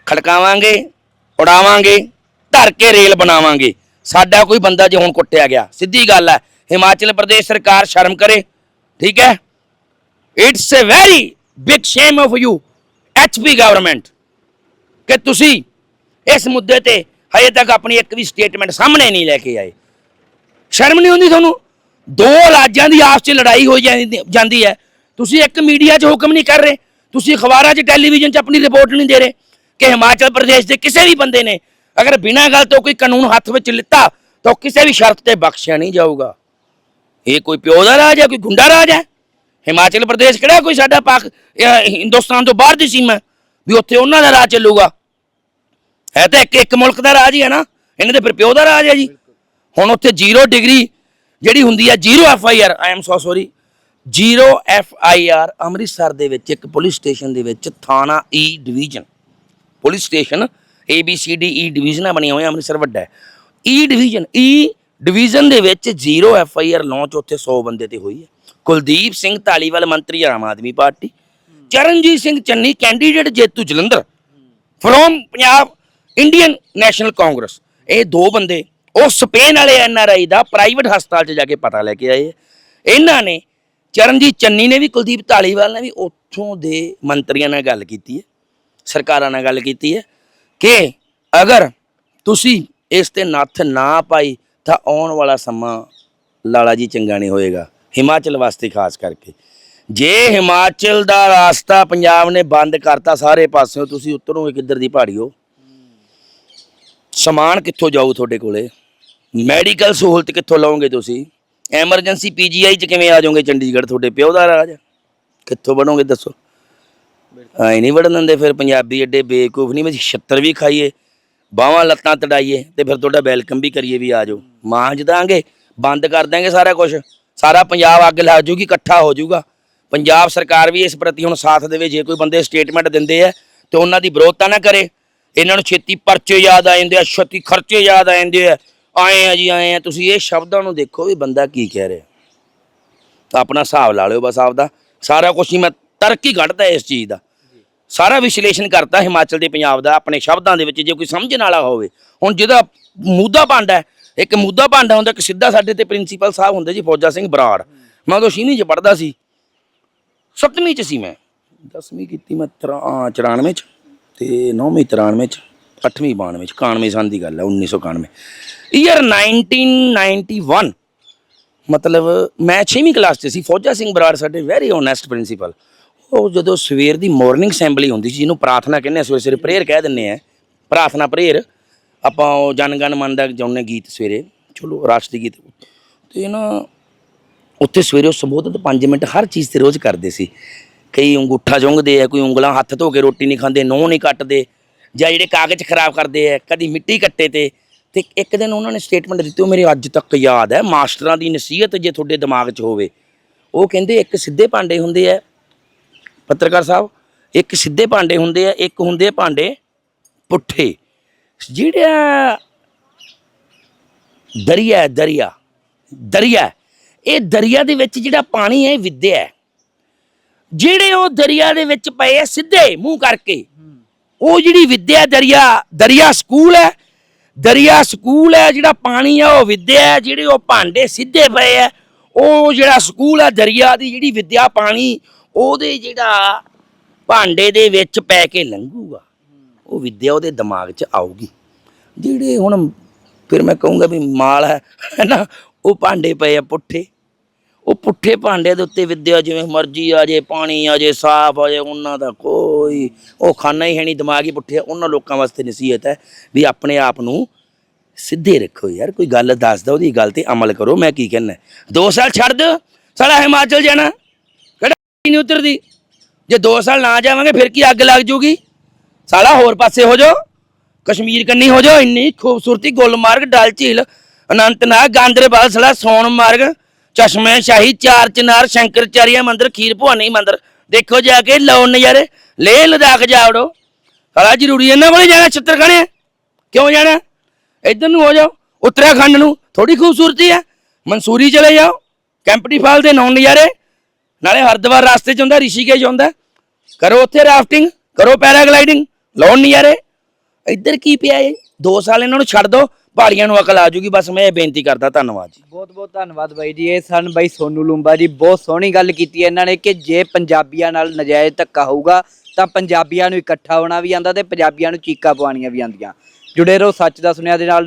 S1: ਖੜਕਾਵਾਂਗੇ, ਉਡਾਵਾਂਗੇ, ਧਰ ਕੇ ਰੇਲ ਬਣਾਵਾਂਗੇ। ਸਾਡਾ ਕੋਈ ਬੰਦਾ ਜੇ ਹੁਣ ਕੁੱਟਿਆ ਗਿਆ, ਸਿੱਧੀ ਗੱਲ ਹੈ ਹਿਮਾਚਲ ਪ੍ਰਦੇਸ਼ ਸਰਕਾਰ ਸ਼ਰਮ ਕਰੇ। ਠੀਕ ਹੈ? It's a very big shame of you HP government ਕਿ ਤੁਸੀਂ ਇਸ ਮੁੱਦੇ ਤੇ ਹਜੇ ਤੱਕ ਆਪਣੀ ਇੱਕ ਵੀ ਸਟੇਟਮੈਂਟ ਸਾਹਮਣੇ ਨਹੀਂ ਲੈ ਕੇ ਆਏ। ਸ਼ਰਮ ਨਹੀਂ ਹੁੰਦੀ ਤੁਹਾਨੂੰ? ਦੋ ਰਾਜਾਂ ਦੀ ਆਪਸ 'ਚ ਲੜਾਈ ਹੋ ਜਾਂਦੀ ਜਾਂਦੀ ਹੈ। ਤੁਸੀਂ ਇੱਕ ਮੀਡੀਆ 'ਚ ਹੁਕਮ ਨਹੀਂ ਕਰ ਰਹੇ। ਤੁਸੀਂ ਅਖਬਾਰਾਂ 'ਚ ਟੈਲੀਵਿਜ਼ਨ 'ਚ ਆਪਣੀ ਰਿਪੋਰਟ ਨਹੀਂ ਦੇ ਰਹੇ। ਕਿ ਹਿਮਾਚਲ ਪ੍ਰਦੇਸ਼ ਦੇ ਕਿਸੇ ਵੀ ਬੰਦੇ ਨੇ ਅਗਰ ਬਿਨਾਂ ਗੱਲ ਤੋਂ ਕੋਈ ਕਾਨੂੰਨ ਹੱਥ ਵਿੱਚ ਲਿੱਤਾ, ਤਾਂ ਉਹ ਕਿਸੇ ਵੀ ਸ਼ਰਤ ਤੇ ਬਖਸ਼ਿਆ ਨਹੀਂ ਜਾਊਗਾ। ਇਹ ਕੋਈ ਪਿਓ ਦਾ ਰਾਜ ਹੈ, ਕੋਈ ਗੁੰਡਾ ਰਾਜ ਹੈ? ਹਿਮਾਚਲ ਪ੍ਰਦੇਸ਼ ਕਿਹੜਾ ਕੋਈ ਸਾਡਾ ਪਾਕ ਹਿੰਦੁਸਤਾਨ ਤੋਂ ਬਾਹਰ ਦੀ ਸੀਮਾ ਵੀ ਉੱਥੇ ਉਹਨਾਂ ਦਾ ਰਾਜ ਚੱਲੂਗਾ। ਹੈ ਤਾਂ ਇੱਕ ਇੱਕ ਮੁਲਕ ਦਾ ਰਾਜ ਹੀ ਹੈ ਨਾ। ਇਹਨਾਂ ਦੇ ਫਿਰ ਪਿਓ ਦਾ ਰਾਜ ਹੈ ਜੀ। ਹੁਣ ਉੱਥੇ ਜ਼ੀਰੋ ਡਿਗਰੀ ਜਿਹੜੀ ਹੁੰਦੀ ਹੈ zero F I R I am so sorry zero F I R Amritsar ਦੇ ਵਿੱਚ, ਇੱਕ ਪੁਲਿਸ ਸਟੇਸ਼ਨ ਦੇ ਵਿੱਚ ਥਾਣਾ e E division police station A B C D E ਡਿਵੀਜ਼ਨਾਂ ਬਣੀਆਂ ਹੋਈਆਂ, ਅੰਮ੍ਰਿਤਸਰ ਵੱਡਾ ਹੈ। ਈ ਡਿਵੀਜ਼ਨ ਈ ਡਿਵੀਜ਼ਨ ਦੇ ਵਿੱਚ zero F I R launch ਉੱਥੇ 100 ਬੰਦੇ ਤੇ ਹੋਈ ਹੈ। ਕੁਲਦੀਪ ਸਿੰਘ ਧਾਲੀਵਾਲ, ਮੰਤਰੀ, ਆਮ ਆਦਮੀ ਪਾਰਟੀ। ਚਰਨਜੀਤ ਸਿੰਘ ਚੰਨੀ ਕੈਂਡੀਡੇਟ ਜੇਤੂ Jalandhar. From Punjab Indian National Congress ਇਹ ਦੋ ਬੰਦੇ ਉਹ ਸਪੇਨ ਵਾਲੇ N R I the private ਹਸਪਤਾਲ 'ਚ ਜਾ ਕੇ ਪਤਾ ਲੈ ਕੇ ਆਏ ਇਹਨਾਂ ਨੇ ਚਰਨਜੀਤ ਚੰਨੀ ਨੇ ਵੀ, ਕੁਲਦੀਪ ਢਾਲੀਵਾਲ ਨੇ ਵੀ ਉੱਥੋਂ ਦੇ ਮੰਤਰੀਆਂ ਨਾਲ ਗੱਲ ਕੀਤੀ ਹੈ, ਸਰਕਾਰਾਂ ਨਾਲ ਗੱਲ ਕੀਤੀ ਹੈ ਕਿ ਅਗਰ ਤੁਸੀਂ ਇਸ ਤੇ ਨੱਥ ਨਾ ਪਾਈ ਤਾਂ ਆਉਣ ਵਾਲਾ ਸਮਾਂ ਲਾਲਾ ਜੀ ਚੰਗਾ ਨਹੀਂ ਹੋਏਗਾ, ਹਿਮਾਚਲ ਵਾਸਤੇ ਖਾਸ ਕਰਕੇ। ਜੇ ਹਿਮਾਚਲ ਦਾ ਰਾਸਤਾ ਪੰਜਾਬ ਨੇ ਬੰਦ ਕਰਤਾ ਸਾਰੇ ਪਾਸਿਓਂ, ਤੁਸੀਂ ਉਤਰੋਗੇ ਕਿੱਧਰ ਦੀ ਪਹਾੜੀਓ ਸਮਾਨ ਕਿੱਥੋਂ ਜਾਊ ਤੁਹਾਡੇ ਕੋਲੇ? ਮੈਡੀਕਲ ਸਹੂਲਤ ਕਿੱਥੋਂ ਲਓਗੇ ਤੁਸੀਂ? ਐਮਰਜੈਂਸੀ ਪੀਜੀਆਈ ਚ ਕਿਵੇਂ ਆ ਜਾਓਗੇ ਚੰਡੀਗੜ੍ਹ ਤੁਹਾਡੇ ਪਿਓ ਦਾ ਰਾਜ? ਕਿੱਥੋਂ ਬਣੋਗੇ ਦੱਸੋ? ਆਈ ਨਹੀਂ ਵੜਨ ਦਿੰਦੇ ਫਿਰ ਪੰਜਾਬੀ ਐਡੇ ਬੇਕੂਫ ਨਹੀਂ ਮੈਂ ਛੱਤਰ ਵੀ ਖਾਈਏ, ਬਾਹਾਂ ਲੱਤਾਂ ਤੜਾਈਏ ਤੇ ਫਿਰ ਤੁਹਾਡਾ ਵੈਲਕਮ ਵੀ ਕਰੀਏ ਵੀ ਆ ਜਾਓ। ਮਾਂਜ ਦਾਂਗੇ, ਬੰਦ ਕਰ ਦਾਂਗੇ ਸਾਰਾ ਕੁਝ ਸਾਰਾ ਪੰਜਾਬ ਅੱਗ ਲਾ ਜੂਗੀ, ਇਕੱਠਾ ਹੋ ਜਾਊਗਾ ਪੰਜਾਬ ਸਰਕਾਰ ਵੀ ਇਸ ਪ੍ਰਤੀ ਹੁਣ ਸਾਥ ਦੇਵੇ, ਜੇ ਕੋਈ ਬੰਦੇ ਸਟੇਟਮੈਂਟ ਦਿੰਦੇ ਆ, ਤੇ ਉਹਨਾਂ ਦੀ ਵਿਰੋਧਤਾ ਨਾ ਕਰੇ। ਇਹਨਾਂ ਨੂੰ ਛੇਤੀ ਪਰਚੇ ਯਾਦ ਆ ਜਾਂਦੇ ਆ, ਛੇਤੀ ਖਰਚੇ ਯਾਦ ਆ ਜਾਂਦੇ ਆ। ਆਏ ਆ ਜੀ, ਆਏ ਆ। ਤੁਸੀਂ ਇਹ ਸ਼ਬਦਾਂ ਨੂੰ ਦੇਖੋ ਵੀ ਬੰਦਾ ਕੀ ਕਹਿ ਰਿਹਾ। ਤਾਂ ਆਪਣਾ ਹਿਸਾਬ ਲਾ ਲਿਓ ਬਸ ਆਪਦਾ। ਸਾਰਾ ਕੁਝ ਹੀ ਮੈਂ ਤਰਕ ਹੀ ਕੱਢਦਾ ਇਸ ਚੀਜ਼ ਦਾ। ਸਾਰਾ ਵਿਸ਼ਲੇਸ਼ਣ ਕਰਤਾ ਹਿਮਾਚਲ ਦੇ ਪੰਜਾਬ ਦਾ, ਆਪਣੇ ਸ਼ਬਦਾਂ ਦੇ ਵਿੱਚ ਜੇ ਕੋਈ ਸਮਝਣ ਵਾਲਾ ਹੋਵੇ। ਹੁਣ ਜਿਹਦਾ ਮੂਦਾ ਭਾਂਡਾ ਇੱਕ ਮੂਦਾ ਭਾਂਡਾ ਹੁੰਦਾ, ਇੱਕ ਸਿੱਧਾ ਸਾਡੇ ਤੇ ਪ੍ਰਿੰਸੀਪਲ ਸਾਹਿਬ ਹੁੰਦੇ ਜੀ, ਫੌਜਾ ਸਿੰਘ ਬਰਾੜ। ਮੈਂ ਉਦੋਂ ਛੇਵੀਂ ਚ ਪੜਦਾ ਸੀ। ਸੱਤਵੀਂ ਚ ਸੀ ਮੈਂ। 10ਵੀਂ ਕੀਤੀ ਮੈਂ 94 ਚ ਤੇ 9ਵੀਂ 93 ਚ 8ਵੀਂ 92 ਚ। 91 ਸਾਲ ਦੀ ਗੱਲ ਹੈ 1991 ਈਅਰ 1991 ਮਤਲਬ ਮੈਂ 6ਵੀਂ ਕਲਾਸ 'ਚ ਸੀ, ਫੌਜਾ ਸਿੰਘ ਬਰਾੜ ਸਾਡੇ ਵੈਰੀ ਓਨੈਸਟ ਪ੍ਰਿੰਸੀਪਲ ਉਹ ਜਦੋਂ ਸਵੇਰ ਦੀ ਮਾਰਨਿੰਗ ਅਸੈਂਬਲੀ ਹੁੰਦੀ ਸੀ, ਜਿਹਨੂੰ ਪ੍ਰਾਰਥਨਾ ਕਹਿੰਦੇ ਆ ਸਵੇਰੇ ਸਵੇਰੇ ਪ੍ਰੇਅਰ ਕਹਿ ਦਿੰਨੇ ਆ ਪ੍ਰਾਰਥਨਾ ਪ੍ਰੇਅਰ ਆਪਾਂ ਉਹ ਜਨ ਗਣ ਮਨ ਦਾ ਗਾਉਂਦੇ ਗੀਤ ਸਵੇਰੇ, ਚਲੋ ਰਾਸ਼ਟਰੀ ਗੀਤ। ਤੇ ਨਾ ਉੱਥੇ ਸਵੇਰੇ ਉਹ ਸੰਬੋਧਨ 5 ਮਿੰਟ ਹਰ ਚੀਜ਼ ਤੇ ਰੋਜ਼ ਕਰਦੇ ਸੀ। ਕਈ ਅੰਗੂਠਾ ਚੁੰਗਦੇ ਆ, ਕੋਈ ਉਂਗਲਾਂ ਹੱਥ ਧੋ ਕੇ ਰੋਟੀ ਨਹੀਂ ਖਾਂਦੇ, ਨੋਹ ਨਹੀਂ ਕੱਟਦੇ, ਜਾਂ ਜਿਹੜੇ ਕਾਗਜ਼ ਖਰਾਬ ਕਰਦੇ ਆ, ਕਦੀ ਮਿੱਟੀ ਕੱਟੇ ਤੇ ਤੇ ਇੱਕ ਦਿਨ ਉਹਨਾਂ ਨੇ ਸਟੇਟਮੈਂਟ ਦਿੱਤੀ, ਉਹ ਮੇਰੇ ਅੱਜ ਤੱਕ ਯਾਦ ਹੈ, ਮਾਸਟਰਾਂ ਦੀ ਨਸੀਹਤ ਜੇ ਤੁਹਾਡੇ ਦਿਮਾਗ 'ਚ ਹੋਵੇ। ਉਹ ਕਹਿੰਦੇ, ਇੱਕ ਸਿੱਧੇ ਭਾਂਡੇ ਹੁੰਦੇ ਆ, ਪੱਤਰਕਾਰ ਸਾਹਿਬ, ਇੱਕ ਸਿੱਧੇ ਭਾਂਡੇ ਹੁੰਦੇ ਆ, ਇੱਕ ਹੁੰਦੇ ਭਾਂਡੇ ਪੁੱਠੇ। ਜਿਹੜਾ ਦਰਿਆ ਦਰਿਆ ਦਰਿਆ ਇਹ ਦਰਿਆ ਦੇ ਵਿੱਚ ਜਿਹੜਾ ਪਾਣੀ ਹੈ, ਇਹ ਵਿਦਿਆ ਹੈ। ਜਿਹੜੇ ਉਹ ਦਰਿਆ ਦੇ ਵਿੱਚ ਪਏ ਆ, ਸਿੱਧੇ ਮੂੰਹ ਕਰਕੇ, ਉਹ ਜਿਹੜੀ ਵਿਦਿਆ ਦਰਿਆ ਦਰਿਆ ਸਕੂਲ ਹੈ ਦਰਿਆ ਸਕੂਲ ਹੈ, ਜਿਹੜਾ ਪਾਣੀ ਆ, ਉਹ ਵਿਦਿਆ ਹੈ, ਜਿਹੜੇ ਉਹ ਭਾਂਡੇ ਸਿੱਧੇ ਪਏ ਆ, ਉਹ ਜਿਹੜਾ ਸਕੂਲ ਹੈ ਦਰਿਆ ਦੀ ਜਿਹੜੀ ਵਿਦਿਆ ਪਾਣੀ, ਉਹਦੇ ਜਿਹੜਾ ਭਾਂਡੇ ਦੇ ਵਿੱਚ ਪੈ ਕੇ ਲੰਘੂਗਾ, ਉਹ ਵਿਦਿਆ ਉਹਦੇ ਦਿਮਾਗ 'ਚ ਆਊਗੀ। ਜਿਹੜੇ ਹੁਣ, ਫਿਰ ਮੈਂ ਕਹੂੰਗਾ ਵੀ ਮਾਲ ਹੈ ਨਾ ਉਹ ਭਾਂਡੇ ਪਏ ਆ, ਪੁੱਠੇ। ਉਹ ਪੁੱਠੇ ਭਾਂਡੇ ਦੇ ਉੱਤੇ ਵਿੱਦਿਆ ਜਿਵੇਂ ਮਰਜ਼ੀ ਆ ਜੇ, ਪਾਣੀ ਆ ਜੇ, ਸਾਫ਼ ਆ ਜੇ, ਉਹਨਾਂ ਦਾ ਕੋਈ, ਉਹ ਖਾਨਾ ਹੀ ਹੈ ਨਹੀਂ, ਦਿਮਾਗ ਹੀ ਪੁੱਠੇ ਉਹਨਾਂ ਲੋਕਾਂ ਵਾਸਤੇ ਨਸੀਹਤ ਹੈ ਵੀ ਆਪਣੇ ਆਪ ਨੂੰ ਸਿੱਧੇ ਰੱਖੋ ਯਾਰ, ਕੋਈ ਗੱਲ ਦੱਸ ਦੱਸਦਾ ਉਹਦੀ ਗੱਲ ਤੇ ਅਮਲ ਕਰੋ, ਮੈਂ ਕੀ ਕਹਿਣਾ ਦੋ ਸਾਲ ਛੱਡ ਦਿਓ ਸਾਡਾ ਹਿਮਾਚਲ ਜਾਣਾ, ਕਿਹੜਾ ਨਹੀਂ ਉਤਰਦੀ। ਜੇ ਦੋ ਸਾਲ ਨਾ ਜਾਵਾਂਗੇ, ਫਿਰ ਕੀ ਅੱਗ ਲੱਗ ਜੂਗੀ? ਸਾਲਾ ਹੋਰ ਪਾਸੇ ਹੋ ਜਾਓ, ਕਸ਼ਮੀਰ ਕੰਨੀ ਹੋ ਜਾਓ, ਇੰਨੀ ਖੂਬਸੂਰਤੀ, ਗੁਲਮਾਰਗ, ਡਲ ਝੀਲ, ਅਨੰਤਨਾਗ, ਗਾਂਦਰਬਲ, ਸਲਾ ਸੋਨਮਾਰਗ ਚਸ਼ਮੇ ਸ਼ਾਹੀ ਚਾਰ ਚਨਾਰ ਸ਼ੰਕਰਚਾਰੀਆ ਮੰਦਿਰ, ਖੀਰ ਭਵਾਨੀ ਮੰਦਿਰ। ਦੇਖੋ ਜਾ ਕੇ ਲਾਉਣ ਨਜ਼ਾਰੇ। ਲੇਹ ਲਦਾਖ ਜਾਵੜੋ। ਸਾਲਾ ਜ਼ਰੂਰੀ ਇਹਨਾਂ ਕੋਲੇ ਜਾਣਾ, ਛਿੱਤਰ ਖਾਣੇ ਕਿਉਂ ਜਾਣਾ? ਇੱਧਰ ਨੂੰ ਹੋ ਜਾਓ। ਉੱਤਰਾਖੰਡ ਨੂੰ ਥੋੜੀ ਖੂਬਸੂਰਤੀ ਹੈ ਮਨਸੂਰੀ ਚਲੇ ਜਾਓ। ਕੈਂਪਟੀ ਫਾਲ ਦੇ ਨੌ ਨਜ਼ਾਰੇ। ਨਾਲੇ ਹਰਿਦੁਆਰ ਰਸਤੇ ਚ ਹੁੰਦਾ, ਰਿਸ਼ੀਕੇਸ਼ ਹੁੰਦਾ। ਕਰੋ ਉੱਥੇ ਰਾਫਟਿੰਗ, ਕਰੋ ਪੈਰਾਗਲਾਈਡਿੰਗ। ਲਾਉਣ ਨਜ਼ਾਰੇ। ਇੱਧਰ ਕੀ ਪਿਆ ਏ 2 ਸਾਲ ਇਹਨਾਂ ਨੂੰ ਛੱਡ ਦੋ। ਪਹਾੜੀਆਂ ਨੂੰ ਅਕਲ ਆ ਜੂਗੀ, ਬਸ ਮੈਂ ਇਹ ਬੇਨਤੀ ਕਰਦਾ, ਧੰਨਵਾਦ ਜੀ।
S2: ਬਹੁਤ ਬਹੁਤ ਧੰਨਵਾਦ ਬਾਈ ਜੀ, ਇਹ ਸਨ ਬਾਈ ਸੋਨੂ ਲੂੰਬਾ ਜੀ, ਬਹੁਤ ਸੋਹਣੀ ਗੱਲ ਕੀਤੀ ਹੈ ਇਹਨਾਂ ਨੇ ਕਿ ਜੇ ਪੰਜਾਬੀਆਂ ਨਾਲ ਨਜਾਇਜ਼ ਧੱਕਾ ਹੋਊਗਾ, ਤਾਂ ਪੰਜਾਬੀਆਂ ਨੂੰ ਇਕੱਠਾ ਹੋਣਾ ਵੀ ਆਂਦਾ ਤੇ ਪੰਜਾਬੀਆਂ ਨੂੰ ਚੀਕਾਂ ਪਵਾਉਣੀਆਂ ਵੀ ਆਂਦੀਆਂ ਜੁੜੇ ਰਹੋ ਸੱਚ ਦਾ ਸੁਨਿਆ ਦੇ ਨਾਲ।